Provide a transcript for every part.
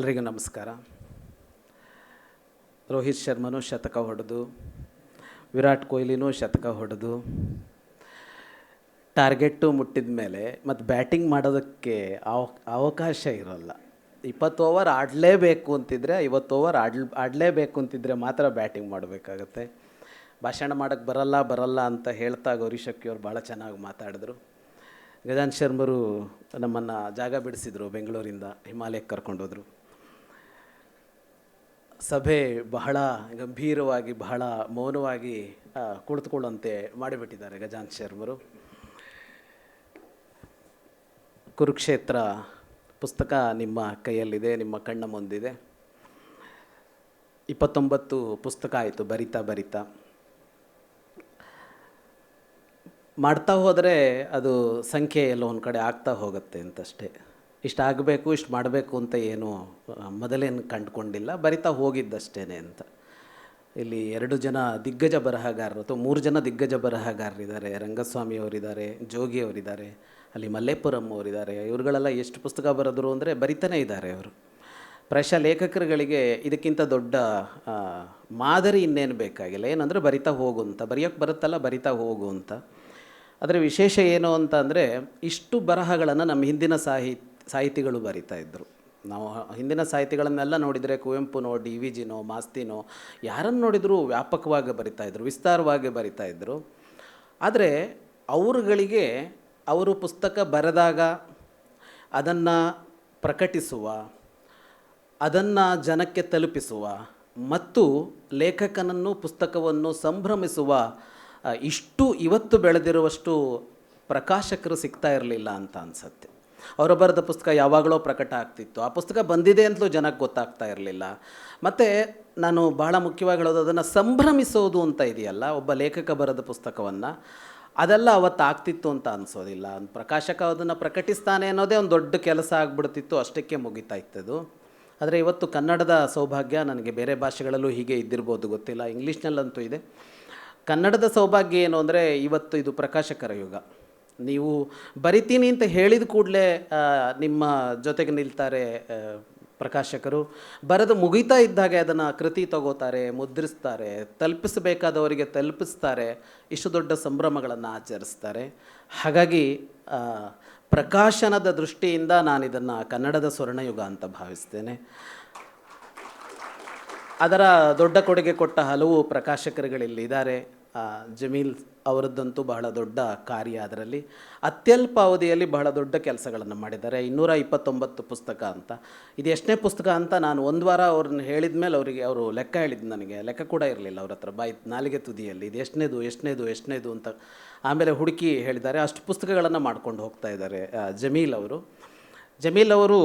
ಎಲ್ರಿಗೂ ನಮಸ್ಕಾರ. ರೋಹಿತ್ ಶರ್ಮನೂ ಶತಕ ಹೊಡೆದು, ವಿರಾಟ್ ಕೊಹ್ಲಿನೂ ಶತಕ ಹೊಡೆದು, ಟಾರ್ಗೆಟ್ಟು ಮುಟ್ಟಿದ ಮೇಲೆ, ಮತ್ತು ಬ್ಯಾಟಿಂಗ್ ಮಾಡೋದಕ್ಕೆ ಅವ, ಅವಕಾಶ ಇರೋಲ್ಲ. ಇಪ್ಪತ್ತು ಓವರ್ ಆಡಲೇಬೇಕು ಅಂತಿದ್ರೆ, ಐವತ್ತು ಓವರ್ ಆಡ್ಲ್, ಆಡಲೇಬೇಕು ಅಂತಿದ್ರೆ ಮಾತ್ರ ಬ್ಯಾಟಿಂಗ್ ಮಾಡಬೇಕಾಗತ್ತೆ. ಭಾಷಣ ಮಾಡೋಕ್ಕೆ ಬರಲ್ಲ ಬರಲ್ಲ ಅಂತ ಹೇಳ್ತಾ ಗೌರಿ ಶಕ್ಕಿ ಅವ್ರು ಭಾಳ ಚೆನ್ನಾಗಿ ಮಾತಾಡಿದ್ರು. ಗಜಾನ್ ಶರ್ಮರು ನಮ್ಮನ್ನು ಜಾಗ ಬಿಡಿಸಿದರು, ಬೆಂಗಳೂರಿಂದ ಹಿಮಾಲಯಕ್ಕೆ ಕರ್ಕೊಂಡೋದ್ರು. ಸಭೆ ಬಹಳ ಗಂಭೀರವಾಗಿ, ಬಹಳ ಮೌನವಾಗಿ ಕುಳಿತುಕೊಳ್ಳುವಂತೆ ಮಾಡಿಬಿಟ್ಟಿದ್ದಾರೆ ಗಜಾಂತ್ ಶರ್ಮರು. ಕುರುಕ್ಷೇತ್ರ ಪುಸ್ತಕ ನಿಮ್ಮ ಕೈಯಲ್ಲಿದೆ, ನಿಮ್ಮ ಕಣ್ಣ ಮುಂದಿದೆ. ಇಪ್ಪತ್ತೊಂಬತ್ತು ಪುಸ್ತಕ ಆಯಿತು, ಬರಿತಾ ಬರಿತಾ. ಮಾಡ್ತಾ ಹೋದರೆ ಅದು ಸಂಖ್ಯೆ ಎಲ್ಲೋ ಒಂದು ಕಡೆ ಆಗ್ತಾ ಹೋಗುತ್ತೆ ಅಂತಷ್ಟೇ. ಇಷ್ಟು ಆಗಬೇಕು, ಇಷ್ಟು ಮಾಡಬೇಕು ಅಂತ ಏನು ಮೊದಲೇನು ಕಂಡುಕೊಂಡಿಲ್ಲ. ಬರಿತಾ ಹೋಗಿದ್ದಷ್ಟೇ ಅಂತ. ಇಲ್ಲಿ ಎರಡು ಜನ ದಿಗ್ಗಜ ಬರಹಗಾರರು, ಅಥವಾ ಮೂರು ಜನ ದಿಗ್ಗಜ ಬರಹಗಾರರಿದ್ದಾರೆ. ರಂಗಸ್ವಾಮಿ ಅವರಿದ್ದಾರೆ ಜೋಗಿ ಅವರಿದ್ದಾರೆ ಅಲ್ಲಿ ಮಲ್ಲೇಪುರಂ ಅವರಿದ್ದಾರೆ. ಇವ್ರುಗಳೆಲ್ಲ ಎಷ್ಟು ಪುಸ್ತಕ ಬರೆದ್ರು ಅಂದರೆ ಬರಿತಾನೇ ಇದ್ದಾರೆ ಅವರು. ಪ್ರಶ ಲೇಖಕರುಗಳಿಗೆ ಇದಕ್ಕಿಂತ ದೊಡ್ಡ ಮಾದರಿ ಇನ್ನೇನು ಬೇಕಾಗಿಲ್ಲ. ಏನಂದರೆ ಬರಿತಾ ಹೋಗು ಅಂತ. ಬರೆಯೋಕ್ಕೆ ಬರುತ್ತಲ್ಲ, ಬರಿತಾ ಹೋಗು ಅಂತ. ಅದರ ವಿಶೇಷ ಏನು ಅಂತ ಅಂದರೆ ಇಷ್ಟು ಬರಹಗಳನ್ನು ನಮ್ಮ ಹಿಂದಿನ ಸಾಹಿತ್ಯ ಸಾಹಿತಿಗಳು ಬರಿತಾ ಇದ್ದರು. ನಾವು ಹಿಂದಿನ ಸಾಹಿತಿಗಳನ್ನೆಲ್ಲ ನೋಡಿದರೆ ಕುವೆಂಪುನೋ ಡಿ ವಿ ಜಿನೋ ಮಾಸ್ತಿನೋ ಯಾರನ್ನು ನೋಡಿದರೂ ವ್ಯಾಪಕವಾಗಿ ಬರಿತಾ ಇದ್ದರು, ವಿಸ್ತಾರವಾಗಿ ಬರಿತಾ ಇದ್ದರು. ಆದರೆ ಅವರುಗಳಿಗೆ ಅವರು ಪುಸ್ತಕ ಬರೆದಾಗ ಅದನ್ನು ಪ್ರಕಟಿಸುವ, ಅದನ್ನು ಜನಕ್ಕೆ ತಲುಪಿಸುವ ಮತ್ತು ಲೇಖಕನನ್ನು ಪುಸ್ತಕವನ್ನು ಸಂಭ್ರಮಿಸುವ ಇಷ್ಟು ಇವತ್ತು ಬೆಳೆದಿರುವಷ್ಟು ಪ್ರಕಾಶಕರು ಸಿಗ್ತಾ ಇರಲಿಲ್ಲ ಅಂತ ಅನಿಸುತ್ತೆ. ಅವರ ಬರೆದ ಪುಸ್ತಕ ಯಾವಾಗಲೋ ಪ್ರಕಟ ಆಗ್ತಿತ್ತು. ಆ ಪುಸ್ತಕ ಬಂದಿದೆ ಅಂತಲೂ ಜನಕ್ಕೆ ಗೊತ್ತಾಗ್ತಾ ಇರಲಿಲ್ಲ. ಮತ್ತು ನಾನು ಬಹಳ ಮುಖ್ಯವಾಗಿ ಹೇಳೋದು ಅದನ್ನು ಸಂಭ್ರಮಿಸೋದು ಅಂತ ಇದೆಯಲ್ಲ, ಒಬ್ಬ ಲೇಖಕ ಬರೆದ ಪುಸ್ತಕವನ್ನು. ಅದೆಲ್ಲ ಅವತ್ತು ಆಗ್ತಿತ್ತು ಅಂತ ಅನಿಸೋದಿಲ್ಲ. ಒಂದು ಪ್ರಕಾಶಕ ಅದನ್ನು ಪ್ರಕಟಿಸ್ತಾನೆ ಅನ್ನೋದೇ ಒಂದು ದೊಡ್ಡ ಕೆಲಸ ಆಗ್ಬಿಡ್ತಿತ್ತು, ಅಷ್ಟಕ್ಕೆ ಮುಗಿತಾ ಇತ್ತದು ಆದರೆ ಇವತ್ತು ಕನ್ನಡದ ಸೌಭಾಗ್ಯ ನನಗೆ ಬೇರೆ ಭಾಷೆಗಳಲ್ಲೂ ಹೀಗೆ ಇದ್ದಿರ್ಬೋದು ಗೊತ್ತಿಲ್ಲ ಇಂಗ್ಲೀಷ್ನಲ್ಲಂತೂ ಇದೆ. ಕನ್ನಡದ ಸೌಭಾಗ್ಯ ಏನು ಅಂದರೆ ಇವತ್ತು ಇದು ಪ್ರಕಾಶಕರ ಯುಗ. ನೀವು ಬರಿತೀನಿ ಅಂತ ಹೇಳಿದ ಕೂಡಲೇ ನಿಮ್ಮ ಜೊತೆಗೆ ನಿಲ್ತಾರೆ ಪ್ರಕಾಶಕರು. ಬರೆದು ಮುಗಿತಾ ಇದ್ದಾಗೆ ಅದನ್ನು ಕೃತಿ ತಗೋತಾರೆ ಮುದ್ರಿಸ್ತಾರೆ ತಲುಪಿಸಬೇಕಾದವರಿಗೆ ತಲುಪಿಸ್ತಾರೆ ಇಷ್ಟು ದೊಡ್ಡ ಸಂಭ್ರಮಗಳನ್ನು ಆಚರಿಸ್ತಾರೆ. ಹಾಗಾಗಿ ಪ್ರಕಾಶನದ ದೃಷ್ಟಿಯಿಂದ ನಾನು ಇದನ್ನು ಕನ್ನಡದ ಸ್ವರ್ಣಯುಗ ಅಂತ ಭಾವಿಸ್ತೇನೆ. ಅದರ ದೊಡ್ಡ ಕೊಡುಗೆ ಕೊಟ್ಟ ಹಲವು ಪ್ರಕಾಶಕರುಗಳಿಲ್ಲಿ ಇದ್ದಾರೆ ಆ, ಜಮೀಲ್ ಅವರದ್ದಂತೂ ಬಹಳ ದೊಡ್ಡ ಕಾರ್ಯ ಅದರಲ್ಲಿ. ಅತ್ಯಲ್ಪ ಅವಧಿಯಲ್ಲಿ ಬಹಳ ದೊಡ್ಡ ಕೆಲಸಗಳನ್ನು ಮಾಡಿದ್ದಾರೆ. ಇನ್ನೂರ ಇಪ್ಪತ್ತೊಂಬತ್ತು ಪುಸ್ತಕ ಅಂತ. ಇದು ಎಷ್ಟನೇ ಪುಸ್ತಕ ಅಂತ ನಾನು ಒಂದು ವಾರ ಅವ್ರನ್ನ ಹೇಳಿದ ಮೇಲೆ ಅವರಿಗೆ ಅವರು ಲೆಕ್ಕ ಹೇಳಿದ್ದು ನನಗೆ. ಲೆಕ್ಕ ಕೂಡ ಇರಲಿಲ್ಲ ಅವ್ರ ಹತ್ರ. ಬಾಯಿ ನಾಲಿಗೆ ತುದಿಯಲ್ಲಿ. ಇದು ಎಷ್ಟನೇದು ಎಷ್ಟನೇದು ಎಷ್ಟನೇದು ಅಂತ ಆಮೇಲೆ ಹುಡುಕಿ ಹೇಳಿದ್ದಾರೆ. ಅಷ್ಟು ಪುಸ್ತಕಗಳನ್ನು ಮಾಡ್ಕೊಂಡು ಹೋಗ್ತಾ ಇದ್ದಾರೆ ಜಮೀಲ್ ಅವರು. ಜಮೀಲ್ ಅವರು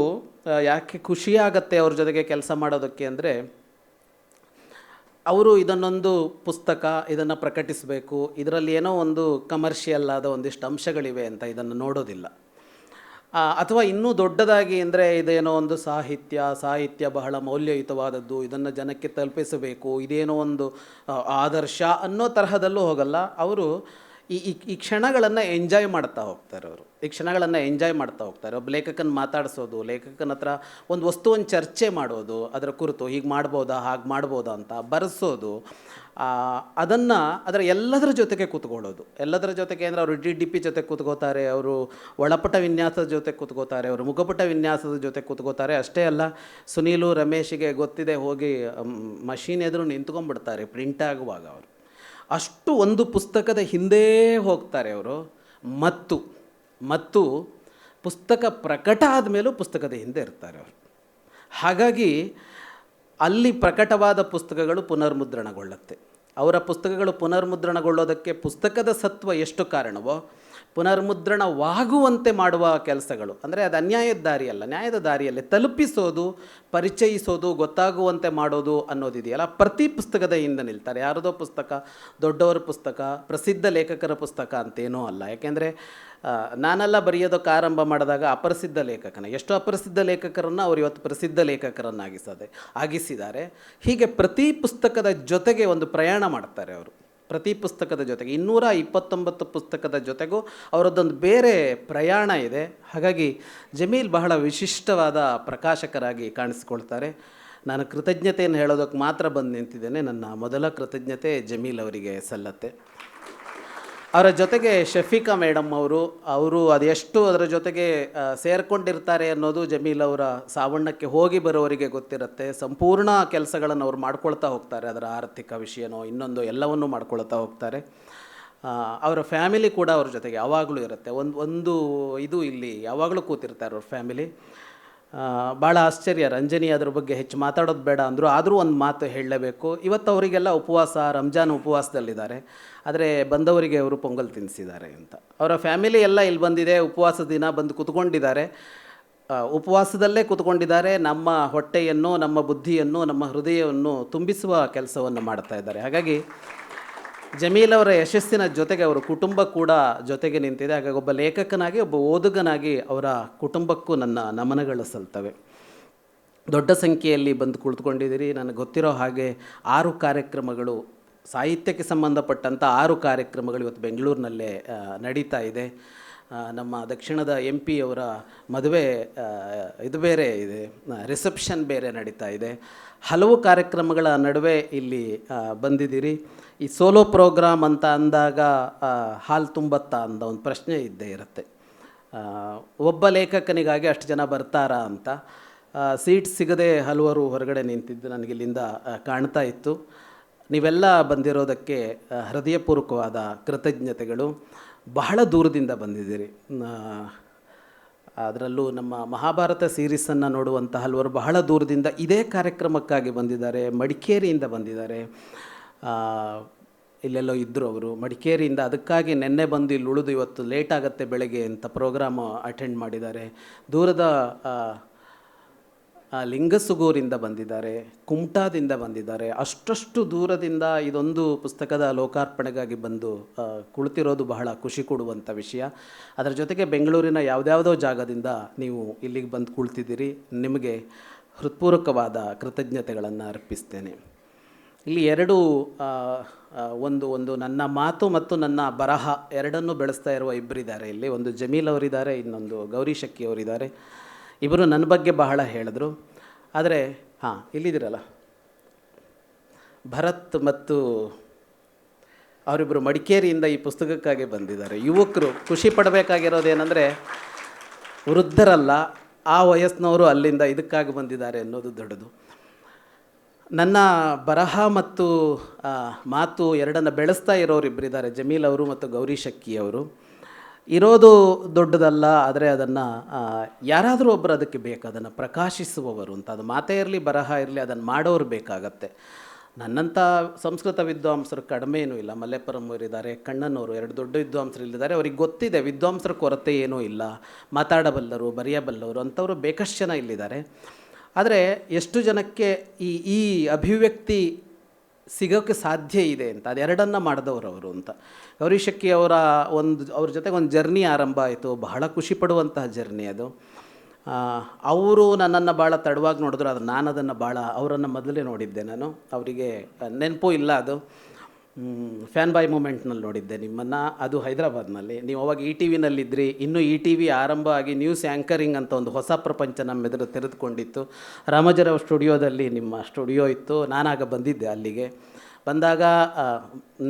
ಯಾಕೆ ಖುಷಿಯಾಗತ್ತೆ ಅವ್ರ ಜೊತೆಗೆ ಕೆಲಸ ಮಾಡೋದಕ್ಕೆ ಅಂದರೆ ಅವರು ಇದನ್ನೊಂದು ಪುಸ್ತಕ, ಇದನ್ನು ಪ್ರಕಟಿಸಬೇಕು. ಇದರಲ್ಲಿ ಏನೋ ಒಂದು ಕಮರ್ಷಿಯಲ್ ಆದ ಒಂದಿಷ್ಟು ಅಂಶಗಳಿವೆ ಅಂತ ಇದನ್ನು ನೋಡೋದಿಲ್ಲ. ಅಥವಾ ಇನ್ನೂ ದೊಡ್ಡದಾಗಿ ಅಂದರೆ ಇದೇನೋ ಒಂದು ಸಾಹಿತ್ಯ ಸಾಹಿತ್ಯ ಬಹಳ ಮೌಲ್ಯಯುತವಾದದ್ದು, ಇದನ್ನು ಜನಕ್ಕೆ ತಲುಪಿಸಬೇಕು, ಇದೇನೋ ಒಂದು ಆದರ್ಶ ಅನ್ನೋ ತರಹದಲ್ಲೂ ಹೋಗಲ್ಲ. ಅವರು ಈ ಈ ಕ್ಷಣಗಳನ್ನು ಎಂಜಾಯ್ ಮಾಡ್ತಾ ಹೋಗ್ತಾರೆ ಅವರು. ಈ ಕ್ಷಣಗಳನ್ನು ಎಂಜಾಯ್ ಮಾಡ್ತಾ ಹೋಗ್ತಾರೆ. ಒಬ್ಬ ಲೇಖಕನ ಮಾತಾಡಿಸೋದು, ಲೇಖಕನ ಹತ್ರ ಒಂದು ವಸ್ತುವನ್ನು ಚರ್ಚೆ ಮಾಡೋದು, ಅದರ ಕುರಿತು ಹೀಗೆ ಮಾಡ್ಬೋದಾ, ಹಾಗೆ ಮಾಡ್ಬೋದಾ ಅಂತ ಬರೆಸೋದು ಅದನ್ನು ಅದರ ಎಲ್ಲದರ ಜೊತೆಗೆ ಕೂತ್ಕೊಳ್ಳೋದು. ಎಲ್ಲದರ ಜೊತೆಗೆ ಅಂದರೆ ಅವರು ಡಿ ಡಿ ಪಿ ಜೊತೆ ಕೂತ್ಕೋತಾರೆ, ಅವರು ಒಳಪಟ ವಿನ್ಯಾಸದ ಜೊತೆ ಕೂತ್ಕೋತಾರೆ, ಅವರು ಮುಖಪಟ ವಿನ್ಯಾಸದ ಜೊತೆ ಕೂತ್ಕೋತಾರೆ. ಅಷ್ಟೇ ಅಲ್ಲ, ಸುನೀಲು ರಮೇಶಿಗೆ ಗೊತ್ತಿದೆ ಹೋಗಿ ಮಷೀನ್ ಎದುರು ನಿಂತ್ಕೊಂಡ್ಬಿಡ್ತಾರೆ ಪ್ರಿಂಟ್ ಆಗುವಾಗ ಅವರು. ಅಷ್ಟು ಒಂದು ಪುಸ್ತಕದ ಹಿಂದೆ ಹೋಗ್ತಾರೆ ಅವರು, ಮತ್ತು. ಮತ್ತು ಪುಸ್ತಕ ಪ್ರಕಟ ಆದಮೇಲೂ ಪುಸ್ತಕದ ಹಿಂದೆ ಇರ್ತಾರೆ ಅವರು. ಹಾಗಾಗಿ ಅಲ್ಲಿ ಪ್ರಕಟವಾದ ಪುಸ್ತಕಗಳು ಪುನರ್ಮುದ್ರಣಗೊಳ್ಳುತ್ತೆ. ಅವರ ಪುಸ್ತಕಗಳು ಪುನರ್ಮುದ್ರಣಗೊಳ್ಳೋದಕ್ಕೆ ಪುಸ್ತಕದ ಸತ್ವ ಎಷ್ಟು ಕಾರಣವೋ, ಪುನರ್ಮುದ್ರಣವಾಗುವಂತೆ ಮಾಡುವ ಕೆಲಸಗಳು, ಅಂದರೆ ಅದು ಅನ್ಯಾಯದ ದಾರಿಯಲ್ಲ, ನ್ಯಾಯದ ದಾರಿಯಲ್ಲಿ ತಲುಪಿಸೋದು, ಪರಿಚಯಿಸೋದು, ಗೊತ್ತಾಗುವಂತೆ ಮಾಡೋದು ಅನ್ನೋದಿದೆಯಲ್ಲ, ಪ್ರತಿ ಪುಸ್ತಕದ ಹಿಂದೆ ನಿಲ್ತಾರೆ. ಯಾರದೋ ಪುಸ್ತಕ, ದೊಡ್ಡವರ ಪುಸ್ತಕ, ಪ್ರಸಿದ್ಧ ಲೇಖಕರ ಪುಸ್ತಕ ಅಂತೇನೂ ಅಲ್ಲ. ಯಾಕೆಂದರೆ ನಾನೆಲ್ಲ ಬರೆಯೋದಕ್ಕೆ ಆರಂಭ ಮಾಡಿದಾಗ ಅಪ್ರಸಿದ್ಧ ಲೇಖಕನ, ಎಷ್ಟೋ ಅಪ್ರಸಿದ್ಧ ಲೇಖಕರನ್ನು ಅವರು ಇವತ್ತು ಪ್ರಸಿದ್ಧ ಲೇಖಕರನ್ನಾಗಿಸದೆ, ಆಗಿಸಿದ್ದಾರೆ. ಹೀಗೆ ಪ್ರತಿ ಪುಸ್ತಕದ ಜೊತೆಗೆ ಒಂದು ಪ್ರಯಾಣ ಮಾಡ್ತಾರೆ ಅವರು. ಪ್ರತಿ ಪುಸ್ತಕದ ಜೊತೆಗೆ, ಇನ್ನೂರ ಇಪ್ಪತ್ತೊಂಬತ್ತು ಪುಸ್ತಕದ ಜೊತೆಗೂ ಅವರದ್ದೊಂದು ಬೇರೆ ಪ್ರಯಾಣ ಇದೆ. ಹಾಗಾಗಿ ಜಮೀಲ್ ಬಹಳ ವಿಶಿಷ್ಟವಾದ ಪ್ರಕಾಶಕರಾಗಿ ಕಾಣಿಸ್ಕೊಳ್ತಾರೆ. ನಾನು ಕೃತಜ್ಞತೆಯನ್ನು ಹೇಳೋದಕ್ಕೆ ಮಾತ್ರ ಬಂದು ನಿಂತಿದ್ದೇನೆ. ನನ್ನ ಮೊದಲ ಕೃತಜ್ಞತೆ ಜಮೀಲ್ ಅವರಿಗೆ ಸಲ್ಲತ್ತೆ. ಅವರ ಜೊತೆಗೆ ಶಫೀಕಾ ಮೇಡಮ್ ಅವರು ಅವರು ಅದೆಷ್ಟು ಅದರ ಜೊತೆಗೆ ಸೇರಿಕೊಂಡಿರ್ತಾರೆ ಅನ್ನೋದು ಜಮೀಲ್ ಅವರ ಸಾವಣ್ಣಕ್ಕೆ ಹೋಗಿ ಬರೋರಿಗೆ ಗೊತ್ತಿರುತ್ತೆ. ಸಂಪೂರ್ಣ ಕೆಲಸಗಳನ್ನು ಅವ್ರು ಮಾಡ್ಕೊಳ್ತಾ ಹೋಗ್ತಾರೆ, ಅದರ ಆರ್ಥಿಕ ವಿಷಯನೋ, ಇನ್ನೊಂದು ಎಲ್ಲವನ್ನೂ ಮಾಡ್ಕೊಳ್ತಾ ಹೋಗ್ತಾರೆ. ಅವರ ಫ್ಯಾಮಿಲಿ ಕೂಡ ಅವ್ರ ಜೊತೆಗೆ ಯಾವಾಗಲೂ ಇರುತ್ತೆ. ಒಂದು ಒಂದು ಇದು ಇಲ್ಲಿ ಯಾವಾಗಲೂ ಕೂತಿರ್ತಾರೆ ಅವ್ರ ಫ್ಯಾಮಿಲಿ. ಭಾಳ ಆಶ್ಚರ್ಯ. ರಂಜನಿ ಅದ್ರ ಬಗ್ಗೆ ಹೆಚ್ಚು ಮಾತಾಡೋದು ಬೇಡ ಅಂದರು ಆದರೂ ಒಂದು ಮಾತು ಹೇಳಲೇಬೇಕು ಇವತ್ತು ಅವರಿಗೆಲ್ಲ ಉಪವಾಸ, ರಂಜಾನ್ ಉಪವಾಸದಲ್ಲಿದ್ದಾರೆ. ಆದರೆ ಬಂದವರಿಗೆ ಅವರು ಪೊಂಗಲ್ ತಿನ್ನಿಸಿದ್ದಾರೆ ಅಂತ. ಅವರ ಫ್ಯಾಮಿಲಿ ಎಲ್ಲ ಇಲ್ಲಿ ಬಂದಿದೆ, ಉಪವಾಸ ದಿನ ಬಂದು ಕುತ್ಕೊಂಡಿದ್ದಾರೆ. ಉಪವಾಸದಲ್ಲೇ ಕುತ್ಕೊಂಡಿದ್ದಾರೆ. ನಮ್ಮ ಹೊಟ್ಟೆಯನ್ನು, ನಮ್ಮ ಬುದ್ಧಿಯನ್ನು, ನಮ್ಮ ಹೃದಯವನ್ನು ತುಂಬಿಸುವ ಕೆಲಸವನ್ನು ಮಾಡ್ತಾ ಇದ್ದಾರೆ. ಹಾಗಾಗಿ ಜಮೀಲ್ ಅವರ ಯಶಸ್ಸಿನ ಜೊತೆಗೆ ಅವರ ಕುಟುಂಬ ಕೂಡ ಜೊತೆಗೆ ನಿಂತಿದೆ. ಹಾಗಾಗಿ ಒಬ್ಬ ಲೇಖಕನಾಗಿ, ಒಬ್ಬ ಓದುಗನಾಗಿ ಅವರ ಕುಟುಂಬಕ್ಕೂ ನನ್ನ ನಮನಗಳು ಸಲ್ತವೆ. ದೊಡ್ಡ ಸಂಖ್ಯೆಯಲ್ಲಿ ಬಂದು ಕುಳಿತುಕೊಂಡಿದ್ದೀರಿ. ನನಗೆ ಗೊತ್ತಿರೋ ಹಾಗೆ ಆರು ಕಾರ್ಯಕ್ರಮಗಳು, ಸಾಹಿತ್ಯಕ್ಕೆ ಸಂಬಂಧಪಟ್ಟಂಥ ಆರು ಕಾರ್ಯಕ್ರಮಗಳು ಇವತ್ತು ಬೆಂಗಳೂರಿನಲ್ಲೇ ನಡೀತಾ ಇದೆ. ನಮ್ಮ ದಕ್ಷಿಣದ ಎಂ ಪಿ ಅವರ ಮದುವೆ ಇದು ಬೇರೆ ಇದೆ ರಿಸೆಪ್ಷನ್ ಬೇರೆ ನಡೀತಾ ಇದೆ. ಹಲವು ಕಾರ್ಯಕ್ರಮಗಳ ನಡುವೆ ಇಲ್ಲಿ ಬಂದಿದ್ದೀರಿ. ಈ ಸೋಲೋ ಪ್ರೋಗ್ರಾಮ್ ಅಂತ ಅಂದಾಗ ಹಾಲು ತುಂಬತ್ತಾ ಅಂತ ಒಂದು ಪ್ರಶ್ನೆ ಇದ್ದೇ ಇರುತ್ತೆ. ಒಬ್ಬ ಲೇಖಕನಿಗಾಗಿ ಅಷ್ಟು ಜನ ಬರ್ತಾರಾ ಅಂತ. ಸೀಟ್ ಸಿಗದೆ ಹಲವರು ಹೊರಗಡೆ ನಿಂತಿದ್ದು ನನಗಿಲ್ಲಿಂದ ಕಾಣ್ತಾ ಇತ್ತು. ನೀವೆಲ್ಲ ಬಂದಿರೋದಕ್ಕೆ ಹೃದಯಪೂರ್ವಕವಾದ ಕೃತಜ್ಞತೆಗಳು. ಬಹಳ ದೂರದಿಂದ ಬಂದಿದ್ದೀರಿ. ಅದರಲ್ಲೂ ನಮ್ಮ ಮಹಾಭಾರತ ಸೀರೀಸನ್ನು ನೋಡುವಂತಹ ಹಲವರು ಬಹಳ ದೂರದಿಂದ ಇದೇ ಕಾರ್ಯಕ್ರಮಕ್ಕಾಗಿ ಬಂದಿದ್ದಾರೆ, ಮಡಿಕೇರಿಯಿಂದ ಬಂದಿದ್ದಾರೆ. ಇಲ್ಲೆಲ್ಲೋ ಇದ್ದರು ಅವರು. ಮಡಿಕೇರಿಯಿಂದ ಅದಕ್ಕಾಗಿ ನಿನ್ನೆ ಬಂದು ಇಲ್ಲಿ ಉಳಿದು ಇವತ್ತು ಲೇಟ್ ಆಗುತ್ತೆ ಬೆಳಗ್ಗೆ ಅಂತ ಪ್ರೋಗ್ರಾಮ್ ಅಟೆಂಡ್ ಮಾಡಿದ್ದಾರೆ. ದೂರದ ಲಿಂಗಸುಗೂರಿಂದ ಬಂದಿದ್ದಾರೆ, ಕುಮಟಾದಿಂದ ಬಂದಿದ್ದಾರೆ. ಅಷ್ಟಷ್ಟು ದೂರದಿಂದ ಇದೊಂದು ಪುಸ್ತಕದ ಲೋಕಾರ್ಪಣೆಗಾಗಿ ಬಂದು ಕುಳಿತಿರೋದು ಬಹಳ ಖುಷಿ ಕೊಡುವಂಥ ವಿಷಯ. ಅದರ ಜೊತೆಗೆ ಬೆಂಗಳೂರಿನ ಯಾವುದ್ಯಾವುದೋ ಜಾಗದಿಂದ ನೀವು ಇಲ್ಲಿಗೆ ಬಂದು ಕುಳಿತಿದ್ದೀರಿ. ನಿಮಗೆ ಹೃತ್ಪೂರ್ವಕವಾದ ಕೃತಜ್ಞತೆಗಳನ್ನು ಅರ್ಪಿಸ್ತೇನೆ. ಇಲ್ಲಿ ಎರಡು ಒಂದು ಒಂದು ನನ್ನ ಮಾತು ಮತ್ತು ನನ್ನ ಬರಹ ಎರಡನ್ನೂ ಬೆಳೆಸ್ತಾ ಇರುವ ಇಬ್ಬರಿದ್ದಾರೆ ಇಲ್ಲಿ ಒಂದು ಜಮೀಲ್ ಅವರಿದ್ದಾರೆ, ಇನ್ನೊಂದು ಗೌರಿ ಶಕ್ಕಿ ಅವರಿದ್ದಾರೆ. ಇಬ್ಬರು ನನ್ನ ಬಗ್ಗೆ ಬಹಳ ಹೇಳಿದ್ರು. ಆದರೆ, ಹಾಂ ಇಲ್ಲಿದ್ದೀರಲ್ಲ ಭರತ್ ಮತ್ತು ಅವರಿಬ್ಬರು ಮಡಿಕೇರಿಯಿಂದ ಈ ಪುಸ್ತಕಕ್ಕಾಗಿ ಬಂದಿದ್ದಾರೆ. ಯುವಕರು ಖುಷಿ ಪಡಬೇಕಾಗಿರೋದೇನೆಂದರೆ ವೃದ್ಧರಲ್ಲ, ಆ ವಯಸ್ಸಿನವರು ಅಲ್ಲಿಂದ ಇದಕ್ಕಾಗಿ ಬಂದಿದ್ದಾರೆ ಅನ್ನೋದು ದೊಡ್ಡದು. ನನ್ನ ಬರಹ ಮತ್ತು ಮಾತು ಎರಡನ್ನು ಬೆಳೆಸ್ತಾ ಇರೋರು ಇಬ್ಬರಿದ್ದಾರೆ ಜಮೀಲ್ ಅವರು ಮತ್ತು ಗೌರಿ ಶಕ್ಕಿ ಅವರು. ಇರೋದು ದೊಡ್ಡದಲ್ಲ, ಆದರೆ ಅದನ್ನು ಯಾರಾದರೂ ಒಬ್ಬರು ಅದಕ್ಕೆ ಬೇಕು, ಅದನ್ನು ಪ್ರಕಾಶಿಸುವವರು ಅಂತ. ಅದು ಮಾತೇ ಇರಲಿ, ಬರಹ ಇರಲಿ, ಅದನ್ನು ಮಾಡೋರು ಬೇಕಾಗತ್ತೆ. ನನ್ನಂಥ ಸಂಸ್ಕೃತ ವಿದ್ವಾಂಸರು ಕಡಿಮೆ ಏನೂ ಇಲ್ಲ. ಮಲ್ಲೇಪುರಂ ಅವರಿದ್ದಾರೆ ಕಣ್ಣನವರು ಎರಡು ದೊಡ್ಡ ವಿದ್ವಾಂಸರು ಇಲ್ಲಿದ್ದಾರೆ. ಅವ್ರಿಗೆ ಗೊತ್ತಿದೆ, ವಿದ್ವಾಂಸರ ಕೊರತೆ ಏನೂ ಇಲ್ಲ. ಮಾತಾಡಬಲ್ಲರು, ಬರೆಯಬಲ್ಲವರು, ಅಂಥವರು ಬೇಕಷ್ಟು ಜನ ಇಲ್ಲಿದ್ದಾರೆ. ಆದರೆ ಎಷ್ಟು ಜನಕ್ಕೆ ಈ ಈ ಅಭಿವ್ಯಕ್ತಿ ಸಿಗೋಕ್ಕೆ ಸಾಧ್ಯ ಇದೆ ಅಂತ ಅದೆರಡನ್ನು ಮಾಡಿದವರು ಅವರು ಅಂತ. ಗೌರಿ ಶಕ್ಕಿ ಅವರ ಒಂದು, ಅವ್ರ ಜೊತೆಗೆ ಒಂದು ಜರ್ನಿ ಆರಂಭ ಆಯಿತು, ಬಹಳ ಖುಷಿ ಪಡುವಂತಹ ಜರ್ನಿ ಅದು. ಅವರು ನನ್ನನ್ನು ಭಾಳ ತಡವಾಗಿ ನೋಡಿದ್ರು ಅದು ನಾನು ಅದನ್ನು ಭಾಳ ಅವರನ್ನು ಮೊದಲೇ ನೋಡಿದ್ದೆ ನಾನು. ಅವರಿಗೆ ನೆನಪು ಇಲ್ಲ ಅದು. ಫ್ಯಾನ್ ಬಾಯ್ ಮೂಮೆಂಟ್ನಲ್ಲಿ ನೋಡಿದ್ದೆ ನಿಮ್ಮನ್ನು. ಅದು ಹೈದರಾಬಾದ್ನಲ್ಲಿ. ನೀವು ಅವಾಗ ಇ ಟಿ ವಿನಲ್ಲಿದ್ದಿರಿ ಇನ್ನೂ ಇ ಟಿ ವಿ ಆರಂಭ ಆಗಿ ನ್ಯೂಸ್ ಆ್ಯಂಕರಿಂಗ್ ಅಂತ ಒಂದು ಹೊಸ ಪ್ರಪಂಚ ನಮ್ಮ ಎದುರು ತೆರೆದುಕೊಂಡಿತ್ತು. ರಾಮಜರಾವ್ ಸ್ಟುಡಿಯೋದಲ್ಲಿ ನಿಮ್ಮ ಸ್ಟುಡಿಯೋ ಇತ್ತು. ನಾನಾಗ ಬಂದಿದ್ದೆ ಅಲ್ಲಿಗೆ. ಬಂದಾಗ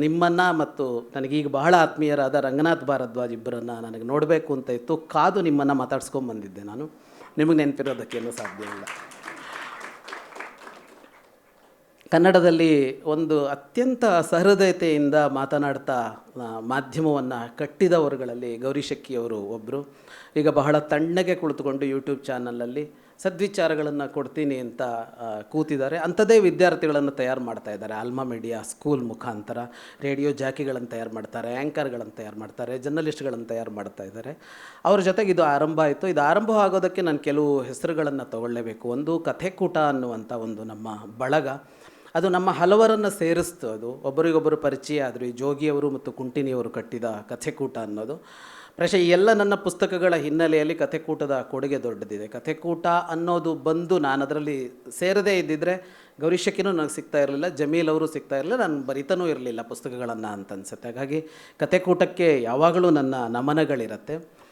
ನಿಮ್ಮನ್ನು ಮತ್ತು ನನಗೀಗ ಬಹಳ ಆತ್ಮೀಯರಾದ ರಂಗನಾಥ್ ಭಾರದ್ವಾಜ್ ಇಬ್ಬರನ್ನು ನನಗೆ ನೋಡಬೇಕು ಅಂತ ಇತ್ತು. ಕಾದು ನಿಮ್ಮನ್ನು ಮಾತಾಡ್ಸ್ಕೊಂಡು ಬಂದಿದ್ದೆ ನಾನು. ನಿಮಗೆ ನೆನಪಿರೋದಕ್ಕೇನು ಸಾಧ್ಯ ಇಲ್ಲ. ಕನ್ನಡದಲ್ಲಿ ಒಂದು ಅತ್ಯಂತ ಸಹೃದಯತೆಯಿಂದ ಮಾತನಾಡ್ತಾ ಮಾಧ್ಯಮವನ್ನು ಕಟ್ಟಿದವರುಗಳಲ್ಲಿ ಗೌರಿ ಶೆಕ್ಕಿಯವರು ಒಬ್ಬರು ಈಗ ಬಹಳ ತಣ್ಣಗೆ ಕುಳಿತುಕೊಂಡು ಯೂಟ್ಯೂಬ್ ಚಾನಲಲ್ಲಿ ಸದ್ವಿಚಾರಗಳನ್ನು ಕೊಡ್ತೀನಿ ಅಂತ ಕೂತಿದ್ದಾರೆ. ಅಂಥದ್ದೇ ವಿದ್ಯಾರ್ಥಿಗಳನ್ನು ತಯಾರು ಮಾಡ್ತಾ ಇದ್ದಾರೆ. ಆಲ್ಮಾ ಮೀಡಿಯಾ ಸ್ಕೂಲ್ ಮುಖಾಂತರ, ರೇಡಿಯೋ ಜಾಕಿಗಳನ್ನು ತಯಾರು ಮಾಡ್ತಾರೆ ಆ್ಯಂಕರ್ಗಳನ್ನು ತಯಾರು ಮಾಡ್ತಾರೆ ಜರ್ನಲಿಸ್ಟ್ಗಳನ್ನು ತಯಾರು ಮಾಡ್ತಾ ಇದ್ದಾರೆ. ಅವ್ರ ಜೊತೆಗೆ ಇದು ಆರಂಭ ಆಯಿತು. ಇದು ಆರಂಭ ಆಗೋದಕ್ಕೆ ನಾನು ಕೆಲವು ಹೆಸರುಗಳನ್ನು ತಗೊಳ್ಳೇಬೇಕು. ಒಂದು ಕಥೆಕೂಟ ಅನ್ನುವಂಥ ಒಂದು ನಮ್ಮ ಬಳಗ. ಅದು ನಮ್ಮ ಹಲವರನ್ನು ಸೇರಿಸ್ತು ಅದು. ಒಬ್ಬರಿಗೊಬ್ಬರು ಪರಿಚಯ ಆದರು. ಈ ಜೋಗಿಯವರು ಮತ್ತು ಕುಂಟಿನಿಯವರು ಕಟ್ಟಿದ ಕಥೆಕೂಟ ಅನ್ನೋದು. ಪ್ರಶ್ನೆ ಈ ಎಲ್ಲ ನನ್ನ ಪುಸ್ತಕಗಳ ಹಿನ್ನೆಲೆಯಲ್ಲಿ ಕಥೆಕೂಟದ ಕೊಡುಗೆ ದೊಡ್ಡದಿದೆ. ಕಥೆಕೂಟ ಅನ್ನೋದು ಬಂದು ನಾನು ಅದರಲ್ಲಿ ಸೇರದೇ ಇದ್ದಿದ್ದರೆ ಗೌರಿಶಕ್ಕಿನೂ ನನಗೆ ಸಿಗ್ತಾ ಇರಲಿಲ್ಲ, ಜಮೀಲ್ ಅವರು ಸಿಗ್ತಾ ಇರಲಿಲ್ಲ, ನಾನು ಬರಿತನೂ ಇರಲಿಲ್ಲ ಪುಸ್ತಕಗಳನ್ನು ಅಂತ ಅನ್ಸುತ್ತೆ. ಹಾಗಾಗಿ ಕಥೆಕೂಟಕ್ಕೆ ಯಾವಾಗಲೂ ನನ್ನ ನಮನಗಳಿರುತ್ತೆ.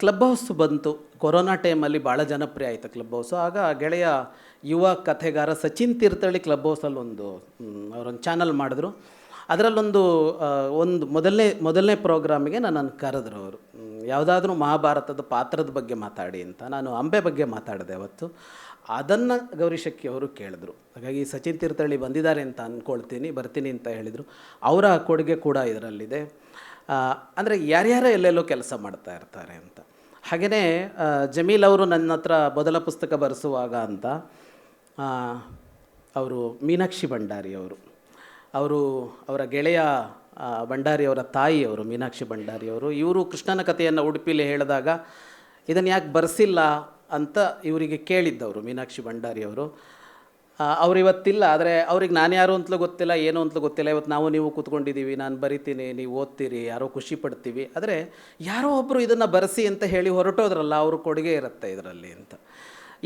ಕ್ಲಬ್ ಹೌಸ್ ಬಂತು. ಕೊರೋನಾ ಟೈಮಲ್ಲಿ ಭಾಳ ಜನಪ್ರಿಯ ಆಯಿತು ಕ್ಲಬ್ ಹೌಸು. ಆಗ ಗೆಳೆಯ ಯುವ ಕಥೆಗಾರ ಸಚಿನ್ ತೀರ್ಥಳ್ಳಿ ಕ್ಲಬ್ ಹೌಸಲ್ಲಿ ಒಂದು ಅವರೊಂದು ಚಾನಲ್ ಮಾಡಿದ್ರು. ಅದರಲ್ಲೊಂದು ಒಂದು ಮೊದಲನೇ ಮೊದಲನೇ ಪ್ರೋಗ್ರಾಮಿಗೆ ನನ್ನನ್ನು ಕರೆದ್ರು ಅವರು. ಯಾವುದಾದ್ರೂ ಮಹಾಭಾರತದ ಪಾತ್ರದ ಬಗ್ಗೆ ಮಾತಾಡಿ ಅಂತ. ನಾನು ಅಂಬೆ ಬಗ್ಗೆ ಮಾತಾಡಿದೆ ಅವತ್ತು. ಅದನ್ನು ಗೌರಿ ಅವರು ಕೇಳಿದ್ರು. ಹಾಗಾಗಿ ಸಚಿನ್ ತೀರ್ಥಳ್ಳಿ ಬಂದಿದ್ದಾರೆ ಅಂತ ಅಂದ್ಕೊಳ್ತೀನಿ ಬರ್ತೀನಿ ಅಂತ ಹೇಳಿದರು. ಅವರ ಕೊಡುಗೆ ಕೂಡ ಇದರಲ್ಲಿದೆ. ಅಂದರೆ ಯಾರ್ಯಾರೋ ಎಲ್ಲೆಲ್ಲೋ ಕೆಲಸ ಮಾಡ್ತಾ ಇರ್ತಾರೆ ಅಂತ. ಹಾಗೆಯೇ ಜಮೀಲ್ ಅವರು ನನ್ನ ಹತ್ರ ಮೊದಲ ಪುಸ್ತಕ ಬರೆಸುವಾಗ ಅಂತ ಅವರು ಮೀನಾಕ್ಷಿ ಭಂಡಾರಿ ಅವರು. ಅವರು ಅವರ ಗೆಳೆಯ ಭಂಡಾರಿಯವರ ತಾಯಿಯವರು ಮೀನಾಕ್ಷಿ ಭಂಡಾರಿಯವರು ಇವರು ಕೃಷ್ಣನ ಕಥೆಯನ್ನು ಉಡುಪಿಲಿ ಹೇಳಿದಾಗ, ಇದನ್ನು ಯಾಕೆ ಬರೆಸಿಲ್ಲ ಅಂತ ಇವರಿಗೆ ಕೇಳಿದ್ದವರು ಮೀನಾಕ್ಷಿ ಭಂಡಾರಿ ಅವರು ಇವತ್ತಿಲ್ಲ ಆದರೆ ಅವ್ರಿಗೆ ನಾನು ಯಾರು ಅಂತಲೂ ಗೊತ್ತಿಲ್ಲ, ಏನು ಅಂತಲೂ ಗೊತ್ತಿಲ್ಲ. ಇವತ್ತು ನಾವು ನೀವು ಕೂತ್ಕೊಂಡಿದ್ದೀವಿ, ನಾನು ಬರಿತೀನಿ, ನೀವು ಓದ್ತೀರಿ, ಯಾರೋ ಖುಷಿ ಪಡ್ತೀವಿ. ಆದರೆ ಯಾರೋ ಒಬ್ಬರು ಇದನ್ನು ಬರೆಸಿ ಅಂತ ಹೇಳಿ ಹೊರಟೋದ್ರಲ್ಲ, ಅವ್ರ ಕೊಡುಗೆ ಇರುತ್ತೆ ಇದರಲ್ಲಿ ಅಂತ.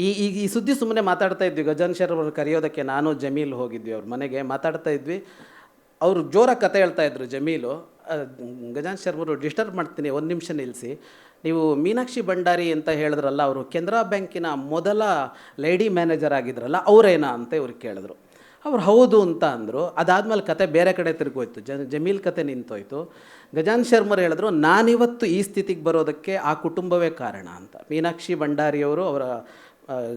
ಈ ಈಗ ಈ ಸುದ್ದಿ ಸುಮ್ಮನೆ ಮಾತಾಡ್ತಾ ಇದ್ವಿ, ಗಜಾನ್ ಅವರು ಕರೆಯೋದಕ್ಕೆ ನಾನು ಜಮೀಲ್ ಹೋಗಿದ್ವಿ, ಅವ್ರ ಮನೆಗೆ ಮಾತಾಡ್ತಾ ಇದ್ವಿ. ಅವರು ಜೋರಾಗಿ ಕತೆ ಹೇಳ್ತಾ ಇದ್ರು ಜಮೀಲು. ಗಜಾನ್ ಶರ್ಮರು ಡಿಸ್ಟರ್ಬ್ ಮಾಡ್ತೀನಿ, ಒಂದು ನಿಮಿಷ ನಿಲ್ಲಿಸಿ ನೀವು ಮೀನಾಕ್ಷಿ ಭಂಡಾರಿ ಅಂತ ಹೇಳಿದ್ರಲ್ಲ, ಅವರು ಕೆನರಾ ಬ್ಯಾಂಕಿನ ಮೊದಲ ಲೇಡಿ ಮ್ಯಾನೇಜರ್ ಆಗಿದ್ರಲ್ಲ, ಅವರೇನಾ ಅಂತ ಇವ್ರು ಕೇಳಿದ್ರು. ಅವ್ರು ಹೌದು ಅಂತ ಅಂದರು. ಅದಾದಮೇಲೆ ಕತೆ ಬೇರೆ ಕಡೆ ತಿರುಗೋಯ್ತು. ಜ, ಜಮೀಲ್ ಕತೆ ನಿಂತೋಯ್ತು. ಗಜಾನ್ ಶರ್ಮರು ಹೇಳಿದ್ರು, ನಾನಿವತ್ತು ಈ ಸ್ಥಿತಿಗೆ ಬರೋದಕ್ಕೆ ಆ ಕುಟುಂಬವೇ ಕಾರಣ ಅಂತ. ಮೀನಾಕ್ಷಿ ಭಂಡಾರಿಯವರು ಅವರ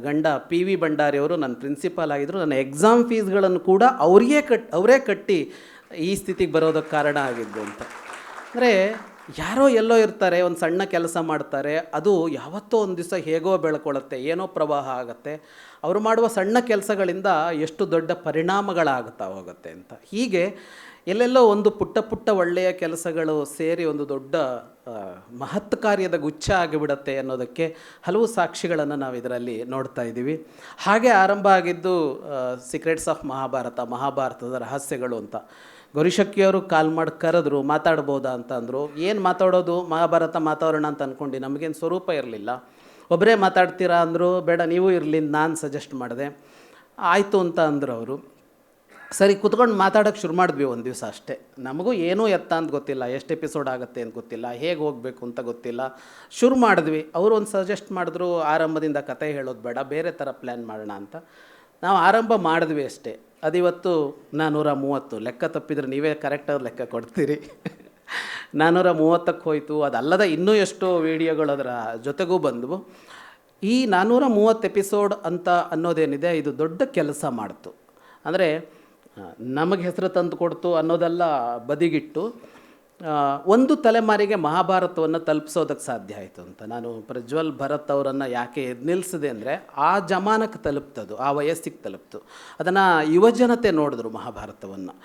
ಗಂಡ ಪಿ ವಿ ಭಂಡಾರಿಯವರು ನನ್ನ ಪ್ರಿನ್ಸಿಪಾಲ್ ಆಗಿದ್ದರು ನನ್ನ ಎಕ್ಸಾಮ್ ಫೀಸ್ಗಳನ್ನು ಕೂಡ ಅವರಿಗೆ ಕಟ್, ಅವರೇ ಕಟ್ಟಿ ಈ ಸ್ಥಿತಿಗೆ ಬರೋದಕ್ಕೆ ಕಾರಣ ಆಗಿದ್ದು ಅಂತ. ಅಂದರೆ ಯಾರೋ ಎಲ್ಲೋ ಇರ್ತಾರೆ, ಒಂದು ಸಣ್ಣ ಕೆಲಸ ಮಾಡ್ತಾರೆ, ಅದು ಯಾವತ್ತೋ ಒಂದು ದಿವಸ ಹೇಗೋ ಬೆಳ್ಕೊಳ್ಳುತ್ತೆ ಏನೋ ಪ್ರವಾಹ ಆಗುತ್ತೆ, ಅವರು ಮಾಡುವ ಸಣ್ಣ ಕೆಲಸಗಳಿಂದ ಎಷ್ಟು ದೊಡ್ಡ ಪರಿಣಾಮಗಳಾಗುತ್ತಾ ಹೋಗುತ್ತೆ ಅಂತ. ಹೀಗೆ ಎಲ್ಲೆಲ್ಲೋ ಒಂದು ಪುಟ್ಟ ಪುಟ್ಟ ಒಳ್ಳೆಯ ಕೆಲಸಗಳು ಸೇರಿ ಒಂದು ದೊಡ್ಡ ಮಹತ್ ಕಾರ್ಯದ ಗುಚ್ಛ ಆಗಿಬಿಡತ್ತೆ ಅನ್ನೋದಕ್ಕೆ ಹಲವು ಸಾಕ್ಷಿಗಳನ್ನು ನಾವು ಇದರಲ್ಲಿ ನೋಡ್ತಾ ಇದ್ದೀವಿ. ಹಾಗೆ ಆರಂಭ ಆಗಿದ್ದು ಸೀಕ್ರೆಟ್ಸ್ ಆಫ್ ಮಹಾಭಾರತ, ಮಹಾಭಾರತದ ರಹಸ್ಯಗಳು ಅಂತ. ಗೌರಿಶಕ್ತಿಯವರು ಕಾಲ್ ಮಾಡಿ ಕರೆದ್ರು, ಮಾತಾಡ್ಬೋದಾ ಅಂತ ಅಂದರು. ಏನು ಮಾತಾಡೋದು? ಮಹಾಭಾರತ ಮಾತಾಡೋಣ ಅಂತ ಅಂದ್ಕೊಂಡು ನಮಗೇನು ಸ್ವರೂಪ ಇರಲಿಲ್ಲ. ಒಬ್ಬರೇ ಮಾತಾಡ್ತೀರಾ ಅಂದರು, ಬೇಡ, ನೀವು ಇರಲಿ ನಾನು ಸಜೆಸ್ಟ್ ಮಾಡಿದೆ. ಆಯಿತು ಅಂತ ಅಂದರು ಅವರು. ಸರಿ, ಕುತ್ಕೊಂಡು ಮಾತಾಡೋಕ್ಕೆ ಶುರು ಮಾಡಿದ್ವಿ ಒಂದು ದಿವಸ ಅಷ್ಟೇ. ನಮಗೂ ಏನೂ ಎತ್ತ ಅಂತ ಗೊತ್ತಿಲ್ಲ, ಎಷ್ಟು ಎಪಿಸೋಡ್ ಆಗುತ್ತೆ ಅಂತ ಗೊತ್ತಿಲ್ಲ, ಹೇಗೆ ಹೋಗಬೇಕು ಅಂತ ಗೊತ್ತಿಲ್ಲ. ಶುರು ಮಾಡಿದ್ವಿ. ಅವರು ಒಂದು ಸಜೆಸ್ಟ್ ಮಾಡಿದ್ರು, ಆರಂಭದಿಂದ ಕತೆ ಹೇಳೋದು ಬೇಡ, ಬೇರೆ ಥರ ಪ್ಲ್ಯಾನ್ ಮಾಡೋಣ ಅಂತ. ನಾವು ಆರಂಭ ಮಾಡಿದ್ವಿ ಅಷ್ಟೇ. ಅದಿವತ್ತು ನಾನ್ನೂರ ಮೂವತ್ತು ಲೆಕ್ಕ ತಪ್ಪಿದ್ರೆ ನೀವೇ ಕರೆಕ್ಟಾಗಿ ಲೆಕ್ಕ ಕೊಡ್ತೀರಿ. ನಾನ್ನೂರ ಮೂವತ್ತಕ್ಕೆ ಹೋಯಿತು. ಅದಲ್ಲದೆ ಇನ್ನೂ ಎಷ್ಟೋ ವೀಡಿಯೋಗಳು ಅದರ ಜೊತೆಗೂ ಬಂದವು. ಈ ನಾನ್ನೂರ ಮೂವತ್ತು ಎಪಿಸೋಡ್ ಅಂತ ಅನ್ನೋದೇನಿದೆ, ಇದು ದೊಡ್ಡ ಕೆಲಸ ಮಾಡ್ತು. ಅಂದರೆ ನಮಗೆ ಹೆಸರು ತಂದು ಕೊಡ್ತು ಅನ್ನೋದೆಲ್ಲ ಬದಿಗಿಟ್ಟು ಒಂದು ತಲೆಮಾರಿಗೆ ಮಹಾಭಾರತವನ್ನು ತಲುಪಿಸೋದಕ್ಕೆ ಸಾಧ್ಯ ಆಯಿತು ಅಂತ. ನಾನು ಪ್ರಜ್ವಲ್ ಭರತ್ ಅವರನ್ನು ಯಾಕೆ ನಿಲ್ಲಿಸಿದೆ ಅಂದರೆ ಆ ಜಮಾನಕ್ಕೆ ತಲುಪ್ತದು, ಆ ವಯಸ್ಸಿಗೆ ತಲುಪ್ತು. ಅದನ್ನು ಯುವಜನತೆ ನೋಡಿದ್ರು ಮಹಾಭಾರತವನ್ನು.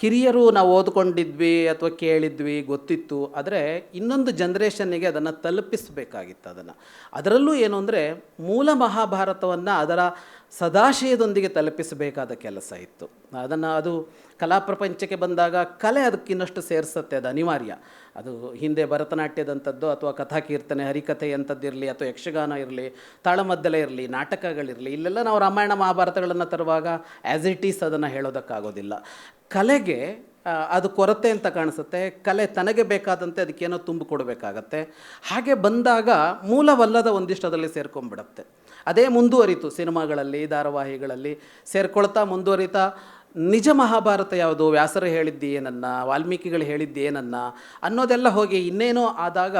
ಹಿರಿಯರು ನಾವು ಓದ್ಕೊಂಡಿದ್ವಿ ಅಥವಾ ಕೇಳಿದ್ವಿ, ಗೊತ್ತಿತ್ತು. ಆದರೆ ಇನ್ನೊಂದು ಜನ್ರೇಷನ್ನಿಗೆ ಅದನ್ನು ತಲುಪಿಸಬೇಕಾಗಿತ್ತು ಅದನ್ನು. ಅದರಲ್ಲೂ ಏನು ಅಂದರೆ ಮೂಲ ಮಹಾಭಾರತವನ್ನು ಅದರ ಸದಾಶಯದೊಂದಿಗೆ ತಲುಪಿಸಬೇಕಾದ ಕೆಲಸ ಇತ್ತು. ಅದನ್ನು ಅದು ಕಲಾ ಪ್ರಪಂಚಕ್ಕೆ ಬಂದಾಗ ಕಲೆ ಅದಕ್ಕಿನ್ನಷ್ಟು ಸೇರಿಸುತ್ತೆ, ಅದು ಅನಿವಾರ್ಯ. ಅದು ಹಿಂದೆ ಭರತನಾಟ್ಯದಂಥದ್ದು ಅಥವಾ ಕಥಾಕೀರ್ತನೆ ಹರಿಕಥೆ ಅಂಥದ್ದಿರಲಿ ಅಥವಾ ಯಕ್ಷಗಾನ ಇರಲಿ, ತಾಳಮದ್ದಲೆ ಇರಲಿ, ನಾಟಕಗಳಿರಲಿ, ಇಲ್ಲೆಲ್ಲ ನಾವು ರಾಮಾಯಣ ಮಹಾಭಾರತಗಳನ್ನು ತರುವಾಗ ಆ್ಯಸ್ ಇಟ್ ಈಸ್ ಅದನ್ನು ಹೇಳೋದಕ್ಕಾಗೋದಿಲ್ಲ. ಕಲೆಗೆ ಅದು ಕೊರತೆ ಅಂತ ಕಾಣಿಸುತ್ತೆ. ಕಲೆ ತನಗೆ ಬೇಕಾದಂತೆ ಅದಕ್ಕೇನೋ ತುಂಬಿ ಕೊಡಬೇಕಾಗತ್ತೆ. ಹಾಗೆ ಬಂದಾಗ ಮೂಲವಲ್ಲದ ಒಂದಿಷ್ಟು ಅದರಲ್ಲಿ ಸೇರ್ಕೊಂಡ್ಬಿಡತ್ತೆ ಅದೇ ಮುಂದುವರಿತು ಸಿನಿಮಾಗಳಲ್ಲಿ, ಧಾರಾವಾಹಿಗಳಲ್ಲಿ. ಸೇರ್ಕೊಳ್ತಾ ಮುಂದುವರಿತಾ ನಿಜ ಮಹಾಭಾರತ ಯಾವುದು? ವ್ಯಾಸರು ಹೇಳಿದ್ದು ಏನನ್ನ ವಾಲ್ಮೀಕಿಗಳು ಹೇಳಿದ್ದು ಏನನ್ನ ಅನ್ನೋದೆಲ್ಲ ಹೋಗಿ ಇನ್ನೇನೋ ಆದಾಗ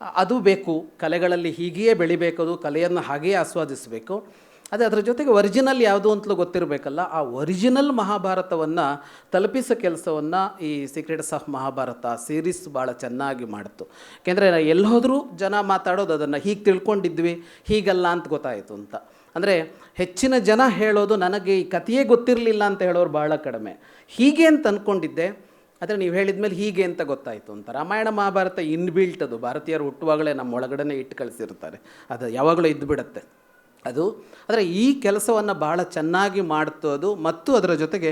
ಅದು ಬೇಕು, ಕಲೆಗಳಲ್ಲಿ ಹೀಗೆಯೇ ಬೆಳಿಬೇಕದು, ಕಲೆಯನ್ನು ಹಾಗೆಯೇ ಆಸ್ವಾದಿಸಬೇಕು. ಅದೇ ಅದರ ಜೊತೆಗೆ ಒರಿಜಿನಲ್ ಯಾವುದು ಅಂತಲೂ ಗೊತ್ತಿರಬೇಕಲ್ಲ, ಆ ಒರಿಜಿನಲ್ ಮಹಾಭಾರತವನ್ನು ತಲುಪಿಸೋ ಕೆಲಸವನ್ನು ಈ ಸೀಕ್ರೆಟ್ಸ್ ಆಫ್ ಮಹಾಭಾರತ ಸೀರೀಸ್ ಭಾಳ ಚೆನ್ನಾಗಿ ಮಾಡಿತು. ಏಕೆಂದರೆ ಎಲ್ಲಿ ಹೋದರೂ ಜನ ಮಾತಾಡೋದು ಅದನ್ನು, ಹೀಗೆ ತಿಳ್ಕೊಂಡಿದ್ವಿ, ಹೀಗಲ್ಲ ಅಂತ ಗೊತ್ತಾಯಿತು ಅಂತ. ಅಂದರೆ ಹೆಚ್ಚಿನ ಜನ ಹೇಳೋದು ನನಗೆ ಈ ಕಥೆಯೇ ಗೊತ್ತಿರಲಿಲ್ಲ ಅಂತ ಹೇಳೋರು ಭಾಳ ಕಡಿಮೆ. ಹೀಗೆ ಅಂತ ಅಂದ್ಕೊಂಡಿದ್ದೆ ಆದರೆ ನೀವು ಹೇಳಿದ ಮೇಲೆ ಹೀಗೆ ಅಂತ ಗೊತ್ತಾಯಿತು. ಅಂತ ರಾಮಾಯಣ ಮಹಾಭಾರತ ಇನ್ಬಿಲ್ಟ್ ಅದು. ಭಾರತೀಯರು ಹುಟ್ಟುವಾಗಲೇ ನಮ್ಮ ಒಳಗಡೆ ಇಟ್ಟು ಕಳಿಸಿರ್ತಾರೆ. ಅದು ಯಾವಾಗಲೂ ಇದ್ದು ಬಿಡುತ್ತೆ. ಅದು, ಆದರೆ ಈ ಕೆಲಸವನ್ನು ಭಾಳ ಚೆನ್ನಾಗಿ ಮಾಡ್ತು ಅದು. ಮತ್ತು ಅದರ ಜೊತೆಗೆ,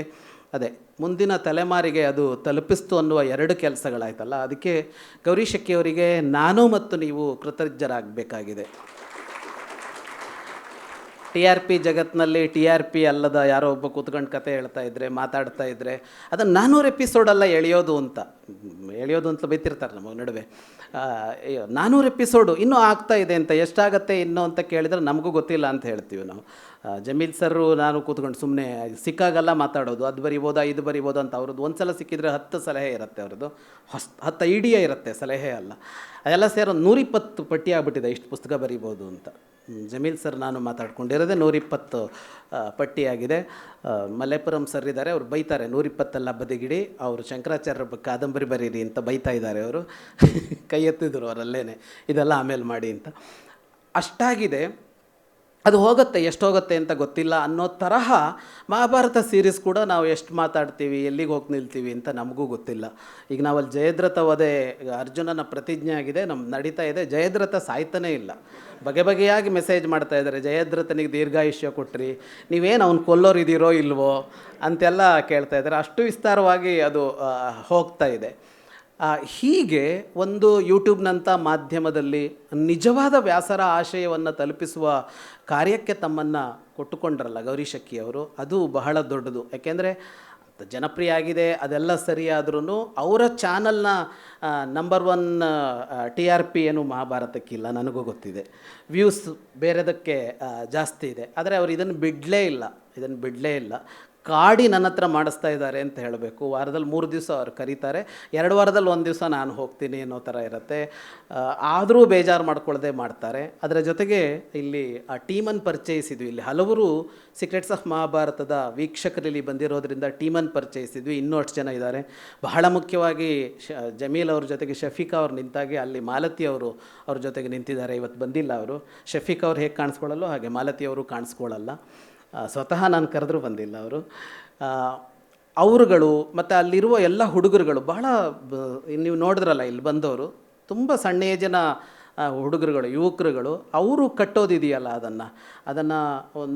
ಅದೇ ಮುಂದಿನ ತಲೆಮಾರಿಗೆ ಅದು ತಲುಪಿಸ್ತು ಅನ್ನುವ ಎರಡು ಕೆಲಸಗಳಾಯ್ತಲ್ಲ. ಅದಕ್ಕೆ ಗೌರಿ ಶೆಟ್ಟಿಯವರಿಗೆ ನಾನು ಮತ್ತು ನೀವು ಕೃತಜ್ಞರಾಗಬೇಕಾಗಿದೆ. ಟಿ ಆರ್ ಪಿ ಜಗತ್ತಿನಲ್ಲಿ ಟಿ ಆರ್ ಪಿ ಅಲ್ಲದ ಯಾರೋ ಒಬ್ಬ ಕೂತ್ಕೊಂಡು ಕತೆ ಹೇಳ್ತಾ ಇದ್ರೆ, ಮಾತಾಡ್ತಾ ಇದ್ರೆ, ಅದನ್ನು ನಾನ್ನೂರು ಅಲ್ಲ ಎಳೆಯೋದು ಅಂತ. ಎಳೆಯೋದು ಅಂತ ಬೈತಿರ್ತಾರೆ ನಮಗೆ ನಡುವೆ. ನಾನ್ನೂರು ಎಪಿಸೋಡು ಇನ್ನೂ ಆಗ್ತಾ ಇದೆ ಅಂತ ಎಷ್ಟಾಗತ್ತೆ, ಇನ್ನೂ ಅಂತ ಕೇಳಿದ್ರೆ ನಮಗೂ ಗೊತ್ತಿಲ್ಲ ಅಂತ ಹೇಳ್ತೀವಿ ನಾವು. ಜಮೀಲ್ ಸರ್ರು ನಾನು ಕೂತ್ಕೊಂಡು ಸುಮ್ಮನೆ ಸಿಕ್ಕಾಗಲ್ಲ ಮಾತಾಡೋದು, ಅದು ಬರಿಬೋದಾ ಇದು ಬರಿಬೋದಾ ಅಂತ ಅವ್ರದ್ದು. ಒಂದು ಸಲ ಸಿಕ್ಕಿದ್ರೆ ಹತ್ತು ಸಲಹೆ ಇರುತ್ತೆ ಅವ್ರದ್ದು. ಹೊಸ್, ಹತ್ತು ಐಡಿಯಾ ಇರುತ್ತೆ, ಸಲಹೆ ಅಲ್ಲ. ಅದೆಲ್ಲ ಸೇರೋ ನೂರಿಪ್ಪತ್ತು ಪಟ್ಟಿ ಆಗ್ಬಿಟ್ಟಿದೆ, ಇಷ್ಟು ಪುಸ್ತಕ ಬರಿಬೋದು ಅಂತ. ಜಮೀಲ್ ಸರ್, ನಾನು ಮಾತಾಡ್ಕೊಂಡಿರೋದೆ ನೂರಿಪ್ಪತ್ತು ಪಟ್ಟಿಯಾಗಿದೆ. ಮಲ್ಲೇಪುರಂ ಸರ್ ಇದ್ದಾರೆ, ಅವ್ರು ಬೈತಾರೆ, ನೂರಿಪ್ಪತ್ತೆಲ್ಲ ಬದಿಗಿಡಿ, ಅವರು ಶಂಕರಾಚಾರ್ಯರ ಕಾದಂಬರಿ ಬರೀರಿ ಅಂತ ಬೈತಾ ಇದ್ದಾರೆ ಅವರು. ಕೈ ಎತ್ತಿದ್ರು ಅವರಲ್ಲೇನೆ, ಇದೆಲ್ಲ ಆಮೇಲೆ ಮಾಡಿ ಅಂತ. ಅಷ್ಟಾಗಿದೆ ಅದು ಹೋಗುತ್ತೆ, ಎಷ್ಟು ಹೋಗುತ್ತೆ ಅಂತ ಗೊತ್ತಿಲ್ಲ ಅನ್ನೋ ತರಹ ಮಹಾಭಾರತ ಸೀರೀಸ್ ಕೂಡ ನಾವು ಎಷ್ಟು ಮಾತಾಡ್ತೀವಿ, ಎಲ್ಲಿಗೆ ಹೋಗಿ ನಿಲ್ತೀವಿ ಅಂತ ನಮಗೂ ಗೊತ್ತಿಲ್ಲ. ಈಗ ನಾವಲ್ಲಿ ಜಯದ್ರಥ ವಧೆ ಅರ್ಜುನನ ಪ್ರತಿಜ್ಞೆ ಆಗಿದೆ ನಮ್ಮ ನಡೀತಾ ಇದೆ ಜಯದ್ರಥ ಸಾಯ್ತಾನೇ ಇಲ್ಲ. ಬಗೆ ಬಗೆಯಾಗಿ ಮೆಸೇಜ್ ಮಾಡ್ತಾ ಇದ್ದಾರೆ ಜಯದ್ರಥನಿಗೆ ದೀರ್ಘಾಯುಷ್ಯ ಕೊಟ್ರಿ, ನೀವೇನು ಅವ್ನು ಕೊಲ್ಲೋರು ಇದ್ದೀರೋ ಇಲ್ವೋ ಅಂತೆಲ್ಲ ಕೇಳ್ತಾ ಇದ್ದಾರೆ ಅಷ್ಟು ವಿಸ್ತಾರವಾಗಿ ಅದು ಹೋಗ್ತಾ ಇದೆ. ಹೀಗೆ ಒಂದು ಯೂಟ್ಯೂಬ್ನಂಥ ಮಾಧ್ಯಮದಲ್ಲಿ ನಿಜವಾದ ವ್ಯಾಸರ ಆಶಯವನ್ನು ತಲುಪಿಸುವ ಕಾರ್ಯಕ್ಕೆ ತಮ್ಮನ್ನು ಕೊಟ್ಟುಕೊಂಡ್ರಲ್ಲ ಗೌರಿ ಶಕ್ಕಿ ಅವರು, ಅದು ಬಹಳ ದೊಡ್ಡದು. ಯಾಕೆಂದರೆ ಜನಪ್ರಿಯ ಆಗಿದೆ, ಅದೆಲ್ಲ ಸರಿಯಾದ್ರೂ ಅವರ ಚಾನಲ್ನ number one T R P ಏನು ಮಹಾಭಾರತಕ್ಕಿಲ್ಲ ನನಗೂ ಗೊತ್ತಿದೆ. ವ್ಯೂಸ್ ಬೇರೆದಕ್ಕೆ ಜಾಸ್ತಿ ಇದೆ. ಆದರೆ ಅವರು ಇದನ್ನು ಬಿಡಲೇ ಇಲ್ಲ, ಇದನ್ನು ಬಿಡಲೇ ಇಲ್ಲ. ಕಾಡಿ ನನ್ನ ಹತ್ರ ಮಾಡಿಸ್ತಾ ಇದ್ದಾರೆ ಅಂತ ಹೇಳಬೇಕು. ವಾರದಲ್ಲಿ ಮೂರು ದಿವಸ ಅವ್ರು ಕರೀತಾರೆ. ಎರಡು ವಾರದಲ್ಲಿ ಒಂದು ದಿವಸ ನಾನು ಹೋಗ್ತೀನಿ ಅನ್ನೋ ಥರ ಇರುತ್ತೆ. ಆದರೂ ಬೇಜಾರು ಮಾಡ್ಕೊಳ್ಳದೆ ಮಾಡ್ತಾರೆ. ಅದರ ಜೊತೆಗೆ ಇಲ್ಲಿ ಆ ಟೀಮನ್ನು ಪರಿಚಯಿಸಿದ್ವಿ. ಇಲ್ಲಿ ಹಲವರು ಸೀಕ್ರೆಟ್ಸ್ ಆಫ್ ಮಹಾಭಾರತದ ವೀಕ್ಷಕರಲ್ಲಿ ಬಂದಿರೋದ್ರಿಂದ ಟೀಮನ್ನು ಪರಿಚಯಿಸಿದ್ವಿ. ಇನ್ನೂ ಅಷ್ಟು ಜನ ಇದ್ದಾರೆ. ಬಹಳ ಮುಖ್ಯವಾಗಿ ಶ, ಜಮೀಲ್ ಅವ್ರ ಜೊತೆಗೆ ಶಫೀಕ್ ಅವ್ರು ನಿಂತಾಗಿ ಅಲ್ಲಿ ಮಾಲತಿ ಅವರು ಅವ್ರ ಜೊತೆಗೆ ನಿಂತಿದ್ದಾರೆ. ಇವತ್ತು ಬಂದಿಲ್ಲ ಅವರು. ಶಫೀಕ್ ಅವ್ರು ಹೇಗೆ ಕಾಣಿಸ್ಕೊಳ್ಳಲ್ಲೋ ಹಾಗೆ ಮಾಲತಿ ಅವರು ಕಾಣಿಸ್ಕೊಳ್ಳಲ್ಲ ಸ್ವತಃ ನಾನು ಕರೆದ್ರೂ ಬಂದಿಲ್ಲ ಅವರು. ಅವರುಗಳು ಮತ್ತು ಅಲ್ಲಿರುವ ಎಲ್ಲ ಹುಡುಗರುಗಳು ಬಹಳ ನೀವು ನೋಡಿದ್ರಲ್ಲ ಇಲ್ಲಿ ಬಂದವರು, ತುಂಬ ಸಣ್ಣ ಜನ ಹುಡುಗರುಗಳು, ಯುವಕರುಗಳು, ಅವರು ಕಟ್ಟೋದಿದೆಯಲ್ಲ ಅದನ್ನು. ಅದನ್ನು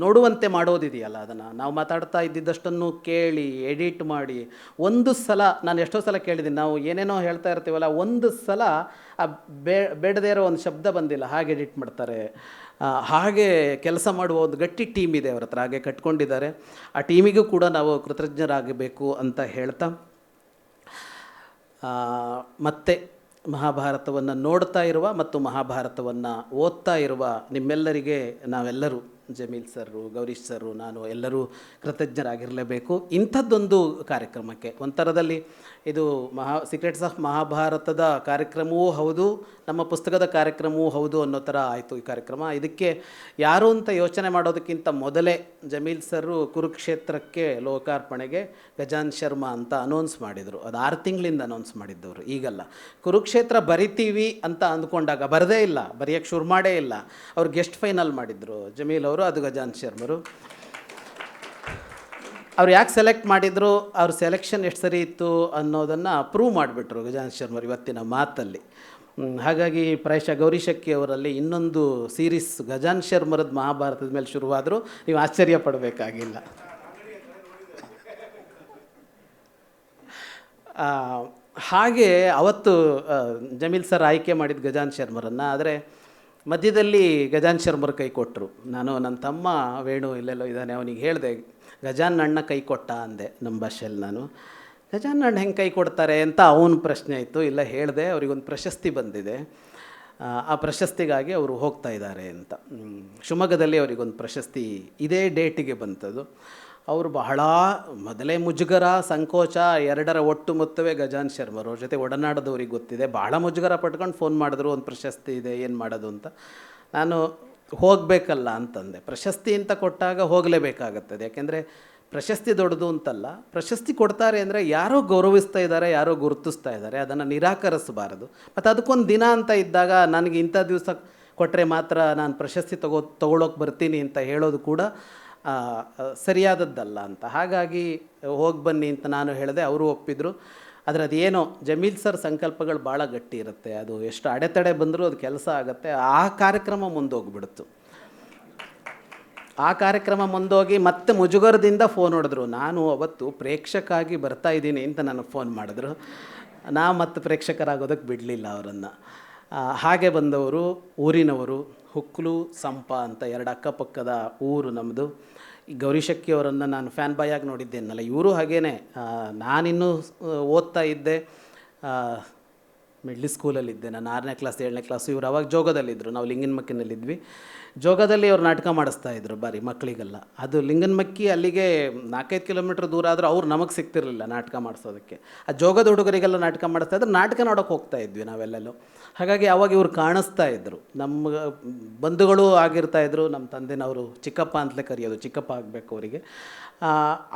ನೋಡುವಂತೆ ಮಾಡೋದಿದೆಯಲ್ಲ ಅದನ್ನು. ನಾವು ಮಾತಾಡ್ತಾ ಇದ್ದಿದ್ದಷ್ಟನ್ನು ಕೇಳಿ ಎಡಿಟ್ ಮಾಡಿ, ಒಂದು ಸಲ, ನಾನು ಎಷ್ಟೋ ಸಲ ಕೇಳಿದ್ದೀನಿ, ನಾವು ಏನೇನೋ ಹೇಳ್ತಾ ಇರ್ತೀವಲ್ಲ, ಒಂದು ಸಲ ಆ ಬೇಡದೇ ಇರೋ ಒಂದು ಶಬ್ದ ಬಂದಿಲ್ಲ, ಹಾಗೆ ಎಡಿಟ್ ಮಾಡ್ತಾರೆ. ಹಾಗೆ ಕೆಲಸ ಮಾಡುವ ಒಂದು ಗಟ್ಟಿ ಟೀಮ್ ಇದೆ ಅವ್ರ ಹತ್ರ. ಹಾಗೆ ಕಟ್ಕೊಂಡಿದ್ದಾರೆ. ಆ ಟೀಮಿಗೂ ಕೂಡ ನಾವು ಕೃತಜ್ಞರಾಗಬೇಕು ಅಂತ ಹೇಳ್ತಾ ಮತ್ತೆ ಮಹಾಭಾರತವನ್ನು ನೋಡ್ತಾ ಇರುವ ಮತ್ತು ಮಹಾಭಾರತವನ್ನು ಓದ್ತಾ ಇರುವ ನಿಮ್ಮೆಲ್ಲರಿಗೆ ನಾವೆಲ್ಲರೂ, ಜಮೀಲ್ ಸರ್ರು, ಗೌರೀಶ್ ಸರ್ರು, ನಾನು ಎಲ್ಲರೂ ಕೃತಜ್ಞರಾಗಿರಲೇಬೇಕು. ಇಂಥದ್ದೊಂದು ಕಾರ್ಯಕ್ರಮಕ್ಕೆ ಒಂಥರದಲ್ಲಿ ಇದು ಮಹಾ ಸೀಕ್ರೆಟ್ಸ್ ಆಫ್ ಮಹಾಭಾರತದ ಕಾರ್ಯಕ್ರಮವೂ ಹೌದು, ನಮ್ಮ ಪುಸ್ತಕದ ಕಾರ್ಯಕ್ರಮವೂ ಹೌದು ಅನ್ನೋ ಥರ ಆಯಿತು ಈ ಕಾರ್ಯಕ್ರಮ. ಇದಕ್ಕೆ ಯಾರು ಅಂತ ಯೋಚನೆ ಮಾಡೋದಕ್ಕಿಂತ ಮೊದಲೇ ಜಮೀಲ್ ಸರು ಕುರುಕ್ಷೇತ್ರಕ್ಕೆ ಲೋಕಾರ್ಪಣೆಗೆ ಗಜಾನ್ ಶರ್ಮಾ ಅಂತ ಅನೌನ್ಸ್ ಮಾಡಿದರು. ಅದು ಆರು ತಿಂಗಳಿಂದ ಅನೌನ್ಸ್ ಮಾಡಿದ್ದವರು, ಈಗಲ್ಲ. ಕುರುಕ್ಷೇತ್ರ ಬರಿತೀವಿ ಅಂತ ಅಂದ್ಕೊಂಡಾಗ ಬರದೇ ಇಲ್ಲ ಬರೆಯೋಕ್ಕೆ ಶುರು ಮಾಡೇ ಇಲ್ಲ. ಅವ್ರು ಗೆಸ್ಟ್ ಫೈನಲ್ ಮಾಡಿದರು ಜಮೀಲ್ ಅವರು, ಅದು ಗಜಾನ್ ಶರ್ಮರು. ಅವ್ರು ಯಾಕೆ ಸೆಲೆಕ್ಟ್ ಮಾಡಿದ್ರು? ಅವ್ರ ಸೆಲೆಕ್ಷನ್ ಎಷ್ಟು ಸರಿ ಇತ್ತು ಅನ್ನೋದನ್ನು ಪ್ರೂವ್ ಮಾಡಿಬಿಟ್ರು ಗಜಾನ್ ಶರ್ಮ ಇವತ್ತಿನ ಮಾತಲ್ಲಿ. ಹಾಗಾಗಿ ಪ್ರಾಯಶಃ ಗೌರಿ ಶಕ್ಕಿ ಅವರಲ್ಲಿ ಇನ್ನೊಂದು ಸೀರೀಸ್ ಗಜಾನ್ ಶರ್ಮರದ ಮಹಾಭಾರತದ ಮೇಲೆ ಶುರುವಾದರೂ. ನೀವು ಆಶ್ಚರ್ಯ ಪಡಬೇಕಾಗಿಲ್ಲ. ಹಾಗೆ ಅವತ್ತು ಜಮೀಲ್ ಸರ್ ಆಯ್ಕೆ ಮಾಡಿದ ಗಜಾನ್ ಶರ್ಮರನ್ನು, ಆದರೆ ಮಧ್ಯದಲ್ಲಿ ಗಜಾನ್ ಶರ್ಮರ್ ಕೈ ಕೊಟ್ಟರು ನಾನು ನನ್ನ ತಮ್ಮ ವೇಣು ಇಲ್ಲೆಲ್ಲೋ ಇದ್ದಾನೆ, ಅವನಿಗೆ ಹೇಳಿದೆ ಗಜಾನ್ ಅಣ್ಣ ಕೈ ಕೊಟ್ಟ ಅಂದೆ ನಮ್ಮ ಭಾಷೆಯಲ್ಲಿ ನಾನು. ಗಜಾನ್ ಅಣ್ಣ ಹೆಂಗೆ ಕೈ ಕೊಡ್ತಾರೆ ಅಂತ ಅವನ ಪ್ರಶ್ನೆ ಇತ್ತು. ಇಲ್ಲ ಹೇಳಿದೆ ಅವರಿಗೊಂದು ಪ್ರಶಸ್ತಿ ಬಂದಿದೆ. ಆ, ಪ್ರಶಸ್ತಿಗಾಗಿ ಅವರು ಹೋಗ್ತಾ ಇದ್ದಾರೆ ಅಂತ. ಶಿವಮೊಗ್ಗದಲ್ಲಿ ಅವರಿಗೊಂದು ಪ್ರಶಸ್ತಿ ಇದೇ ಡೇಟಿಗೆ ಬಂತದು. ಅವರು ಬಹಳ ಮೊದಲೇ ಮುಜುಗರ ಸಂಕೋಚ ಎರಡರ ಒಟ್ಟು ಮೊತ್ತವೇ ಗಜಾನ್ ಶರ್ಮರು. ಅವ್ರ ಜೊತೆ ಒಡನಾಡದವ್ರಿಗೆ ಗೊತ್ತಿದೆ. ಬಹಳ ಮುಜುಗರ ಪಟ್ಕೊಂಡು ಫೋನ್ ಮಾಡಿದ್ರು ಒಂದು ಪ್ರಶಸ್ತಿ ಇದೆ ಏನು ಮಾಡೋದು? ಅಂತ. ನಾನು ಹೋಗಬೇಕಲ್ಲ ಅಂತಂದೆ. ಪ್ರಶಸ್ತಿ ಅಂತ ಕೊಟ್ಟಾಗ ಹೋಗಲೇಬೇಕಾಗತ್ತದೆ. ಯಾಕೆಂದರೆ ಪ್ರಶಸ್ತಿ ದೊಡ್ಡದು ಅಂತಲ್ಲ. ಪ್ರಶಸ್ತಿ ಕೊಡ್ತಾರೆ ಅಂದರೆ ಯಾರೋ ಗೌರವಿಸ್ತಾ ಇದ್ದಾರೆ, ಯಾರೋ ಗುರುತಿಸ್ತಾ ಇದ್ದಾರೆ. ಅದನ್ನು ನಿರಾಕರಿಸಬಾರದು. ಮತ್ತು ಅದಕ್ಕೊಂದು ದಿನ ಅಂತ ಇದ್ದಾಗ ನನಗೆ ಇಂಥ ದಿವಸ ಕೊಟ್ಟರೆ ಮಾತ್ರ ನಾನು ಪ್ರಶಸ್ತಿ ತಗೋ ತಗೊಳ್ಳೋಕೆ ಬರ್ತೀನಿ ಅಂತ ಹೇಳೋದು ಕೂಡ ಸರಿಯಾದದ್ದಲ್ಲ ಅಂತ. ಹಾಗಾಗಿ ಹೋಗಿ ಬನ್ನಿ ಅಂತ ನಾನು ಹೇಳಿದೆ. ಅವರು ಒಪ್ಪಿದ್ರು. ಆದರೆ ಅದೇನೋ ಜಮೀಲ್ ಸರ್ ಸಂಕಲ್ಪಗಳು ಭಾಳ ಗಟ್ಟಿ ಇರುತ್ತೆ. ಅದು ಎಷ್ಟು ಅಡೆತಡೆ ಬಂದರೂ ಅದು ಕೆಲಸ ಆಗುತ್ತೆ. ಆ ಕಾರ್ಯಕ್ರಮ ಮುಂದೋಗ್ಬಿಡ್ತು ಆ ಕಾರ್ಯಕ್ರಮ ಮುಂದೋಗಿ ಮತ್ತೆ ಮುಜುಗರದಿಂದ ಫೋನ್ ಹೊಡೆದ್ರು. ನಾನು ಅವತ್ತು ಪ್ರೇಕ್ಷಕಾಗಿ ಬರ್ತಾ ಇದ್ದೀನಿ ಅಂತ ನನಗೆ ಫೋನ್ ಮಾಡಿದ್ರು. ನಾ ಮತ್ತೆ ಪ್ರೇಕ್ಷಕರಾಗೋದಕ್ಕೆ ಬಿಡಲಿಲ್ಲ ಅವರನ್ನು. ಹಾಗೆ ಬಂದವರು, ಊರಿನವರು, ಹುಕ್ಲು, ಸಂಪ ಅಂತ ಎರಡು ಅಕ್ಕಪಕ್ಕದ ಊರು ನಮ್ಮದು ಗೌರಿಶಕ್ಕಿ ಅವರನ್ನು ನಾನು ಫ್ಯಾನ್ ಬಾಯ್ ಆಗಿ ನೋಡಿದ್ದೇನಲ್ಲ ಇವರು ಹಾಗೇ ನಾನಿನ್ನೂ ಓದ್ತಾ ಇದ್ದೆ ಮಿಡ್ಲ್ ಸ್ಕೂಲಲ್ಲಿದ್ದೆ ನಾನು ಆರನೇ ಕ್ಲಾಸ್ ಏಳನೇ ಕ್ಲಾಸು ಇವರು ಅವಾಗ ಜೋಗದಲ್ಲಿದ್ದರು ನಾವು ಲಿಂಗನಮಕ್ಕಿನಲ್ಲಿದ್ವಿ. ಜೋಗದಲ್ಲಿ ಅವ್ರು ನಾಟಕ ಮಾಡಿಸ್ತಾ ಇದ್ರು ಬಾರಿ ಮಕ್ಕಳಿಗೆಲ್ಲ. ಅದು ಲಿಂಗನಮಕ್ಕಿ ಅಲ್ಲಿಗೆ ನಾಲ್ಕೈದು ಕಿಲೋಮೀಟ್ರ್ ದೂರ ಆದರೂ ಅವ್ರು ನಮಗೆ ಸಿಗ್ತಿರಲಿಲ್ಲ ನಾಟಕ ಮಾಡಿಸೋದಕ್ಕೆ. ಆ ಜೋಗದ ಹುಡುಗರಿಗೆಲ್ಲ ನಾಟಕ ಮಾಡಿಸ್ತಾ ಇದ್ರು. ನಾಟಕ ನೋಡೋಕೆ ಹೋಗ್ತಾ ಇದ್ವಿ ನಾವೆಲ್ಲೆಲ್ಲೂ. ಹಾಗಾಗಿ ಅವಾಗ ಇವ್ರು ಕಾಣಿಸ್ತಾ ಇದ್ದರು ನಮ್ಮ ಬಂಧುಗಳು ಆಗಿರ್ತಾ ಇದ್ರು. ನಮ್ಮ ತಂದೆನವರು ಚಿಕ್ಕಪ್ಪ ಅಂತಲೇ ಕರೆಯೋದು. ಚಿಕ್ಕಪ್ಪ ಆಗಬೇಕು ಅವರಿಗೆ.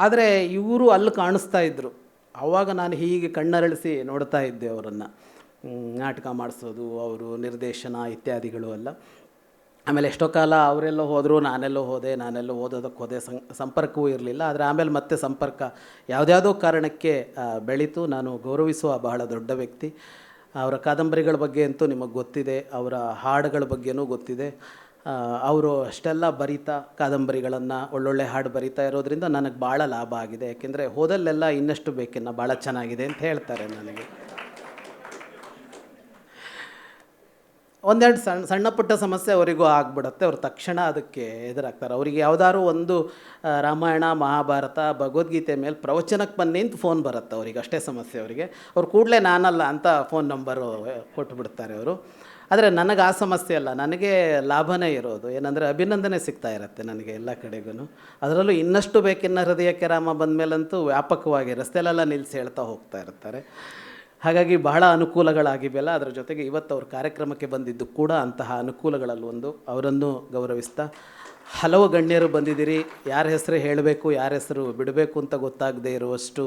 ಆದರೆ ಇವರು ಅಲ್ಲಿ ಕಾಣಿಸ್ತಾ ಇದ್ದರು ಆವಾಗ ನಾನು ಹೀಗೆ ಕಣ್ಣರಳಿಸಿ ನೋಡ್ತಾ ಇದ್ದೆ ಅವರನ್ನು. ನಾಟಕ ಮಾಡಿಸೋದು, ಅವರು ನಿರ್ದೇಶನ ಇತ್ಯಾದಿಗಳು ಎಲ್ಲ. ಆಮೇಲೆ ಎಷ್ಟೋ ಕಾಲ ಅವರೆಲ್ಲೋ ಹೋದರು, ನಾನೆಲ್ಲೋ ಹೋದೆ, ನಾನೆಲ್ಲೋ ಓದೋದಕ್ಕೆ ಹೋದೆ ಸಂಪರ್ಕವೂ ಇರಲಿಲ್ಲ. ಆದರೆ ಆಮೇಲೆ ಮತ್ತೆ ಸಂಪರ್ಕ ಯಾವುದ್ಯಾವುದೋ ಕಾರಣಕ್ಕೆ ಬೆಳೀತು. ನಾನು ಗೌರವಿಸುವ ಬಹಳ ದೊಡ್ಡ ವ್ಯಕ್ತಿ. ಅವರ ಕಾದಂಬರಿಗಳ ಬಗ್ಗೆ ಅಂತೂ ನಿಮಗೆ ಗೊತ್ತಿದೆ, ಅವರ ಹಾಡುಗಳ ಬಗ್ಗೆನೂ ಗೊತ್ತಿದೆ. ಅವರು ಅಷ್ಟೆಲ್ಲ ಬರಿತಾ ಕಾದಂಬರಿಗಳನ್ನು, ಒಳ್ಳೊಳ್ಳೆ ಹಾಡು ಬರಿತಾ ಇರೋದ್ರಿಂದ ನನಗೆ ಭಾಳ ಲಾಭ ಆಗಿದೆ. ಯಾಕೆಂದರೆ ಹೋದಲ್ಲೆಲ್ಲ ಇನ್ನಷ್ಟು ಬೇಕಿನ್ನ ಭಾಳ ಚೆನ್ನಾಗಿದೆ ಅಂತ ಹೇಳ್ತಾರೆ ನನಗೆ. ಒಂದೆರಡು ಸಣ್ಣ ಸಣ್ಣ ಪುಟ್ಟ ಸಮಸ್ಯೆ ಅವರಿಗೂ ಆಗ್ಬಿಡುತ್ತೆ. ಅವ್ರು ತಕ್ಷಣ ಅದಕ್ಕೆ ಎದುರಾಗ್ತಾರೆ. ಅವರಿಗೆ ಯಾವುದಾದ್ರು ಒಂದು ರಾಮಾಯಣ, ಮಹಾಭಾರತ, ಭಗವದ್ಗೀತೆ ಮೇಲೆ ಪ್ರವಚನಕ್ಕೆ ಬಂದು ಅಂತ ಫೋನ್ ಬರುತ್ತೆ ಅವರಿಗೆ. ಅಷ್ಟೇ ಸಮಸ್ಯೆ ಅವರಿಗೆ. ಅವ್ರು ಕೂಡಲೇ ನಾನಲ್ಲ ಅಂತ ಫೋನ್ ನಂಬರು ಕೊಟ್ಬಿಡ್ತಾರೆ ಅವರು. ಆದರೆ ನನಗೆ ಆ ಸಮಸ್ಯೆ ಅಲ್ಲ. ನನಗೆ ಲಾಭನೇ ಇರೋದು. ಏನಂದರೆ ಅಭಿನಂದನೆ ಸಿಗ್ತಾ ಇರುತ್ತೆ ನನಗೆ ಎಲ್ಲ ಕಡೆಗೂ ಅದರಲ್ಲೂ ಇನ್ನಷ್ಟು ಬೇಕಿನ್ನ ಹೃದಯಕ್ಕೆ ರಾಮ ಬಂದಮೇಲಂತೂ ವ್ಯಾಪಕವಾಗಿ ರಸ್ತೆಲೆಲ್ಲ ನಿಲ್ಲಿಸಿ ಹೇಳ್ತಾ ಹೋಗ್ತಾ ಇರ್ತಾರೆ. ಹಾಗಾಗಿ ಬಹಳ ಅನುಕೂಲಗಳಾಗಿವೆಲ್ಲ. ಅದರ ಜೊತೆಗೆ ಇವತ್ತು ಅವ್ರ ಕಾರ್ಯಕ್ರಮಕ್ಕೆ ಬಂದಿದ್ದು ಕೂಡ ಅಂತಹ ಅನುಕೂಲಗಳಲ್ಲಿ ಒಂದು. ಅವರನ್ನು ಗೌರವಿಸ್ತಾ, ಹಲವು ಗಣ್ಯರು ಬಂದಿದ್ದೀರಿ. ಯಾರ ಹೆಸರು ಹೇಳಬೇಕು, ಯಾರ ಹೆಸರು ಬಿಡಬೇಕು ಅಂತ ಗೊತ್ತಾಗದೇ ಇರುವಷ್ಟು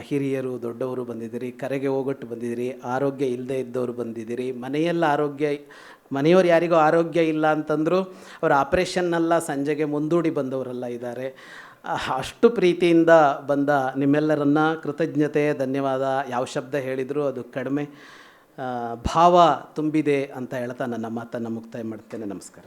ಹಿರಿಯರು, ದೊಡ್ಡವರು ಬಂದಿದ್ದೀರಿ. ಕರೆಗೆ ಹೋಗೊಟ್ಟು ಬಂದಿದ್ದೀರಿ. ಆರೋಗ್ಯ ಇಲ್ಲದೆ ಇದ್ದವರು ಬಂದಿದ್ದೀರಿ. ಮನೆಯಲ್ಲ ಆರೋಗ್ಯ, ಮನೆಯವರು ಯಾರಿಗೂ ಆರೋಗ್ಯ ಇಲ್ಲ ಅಂತಂದರೂ, ಅವರ ಆಪ್ರೇಷನ್ನೆಲ್ಲ ಸಂಜೆಗೆ ಮುಂದೂಡಿ ಬಂದವರೆಲ್ಲ ಇದ್ದಾರೆ. ಅಷ್ಟು ಪ್ರೀತಿಯಿಂದ ಬಂದ ನಿಮ್ಮೆಲ್ಲರನ್ನ ಕೃತಜ್ಞತೆ, ಧನ್ಯವಾದ. ಯಾವ ಶಬ್ದ ಹೇಳಿದರೂ ಅದು ಕಡಿಮೆ. ಭಾವ ತುಂಬಿದೆ ಅಂತ ಹೇಳ್ತಾ ನನ್ನ ಮಾತನ್ನು ಮುಕ್ತಾಯ ಮಾಡ್ತೇನೆ. ನಮಸ್ಕಾರ.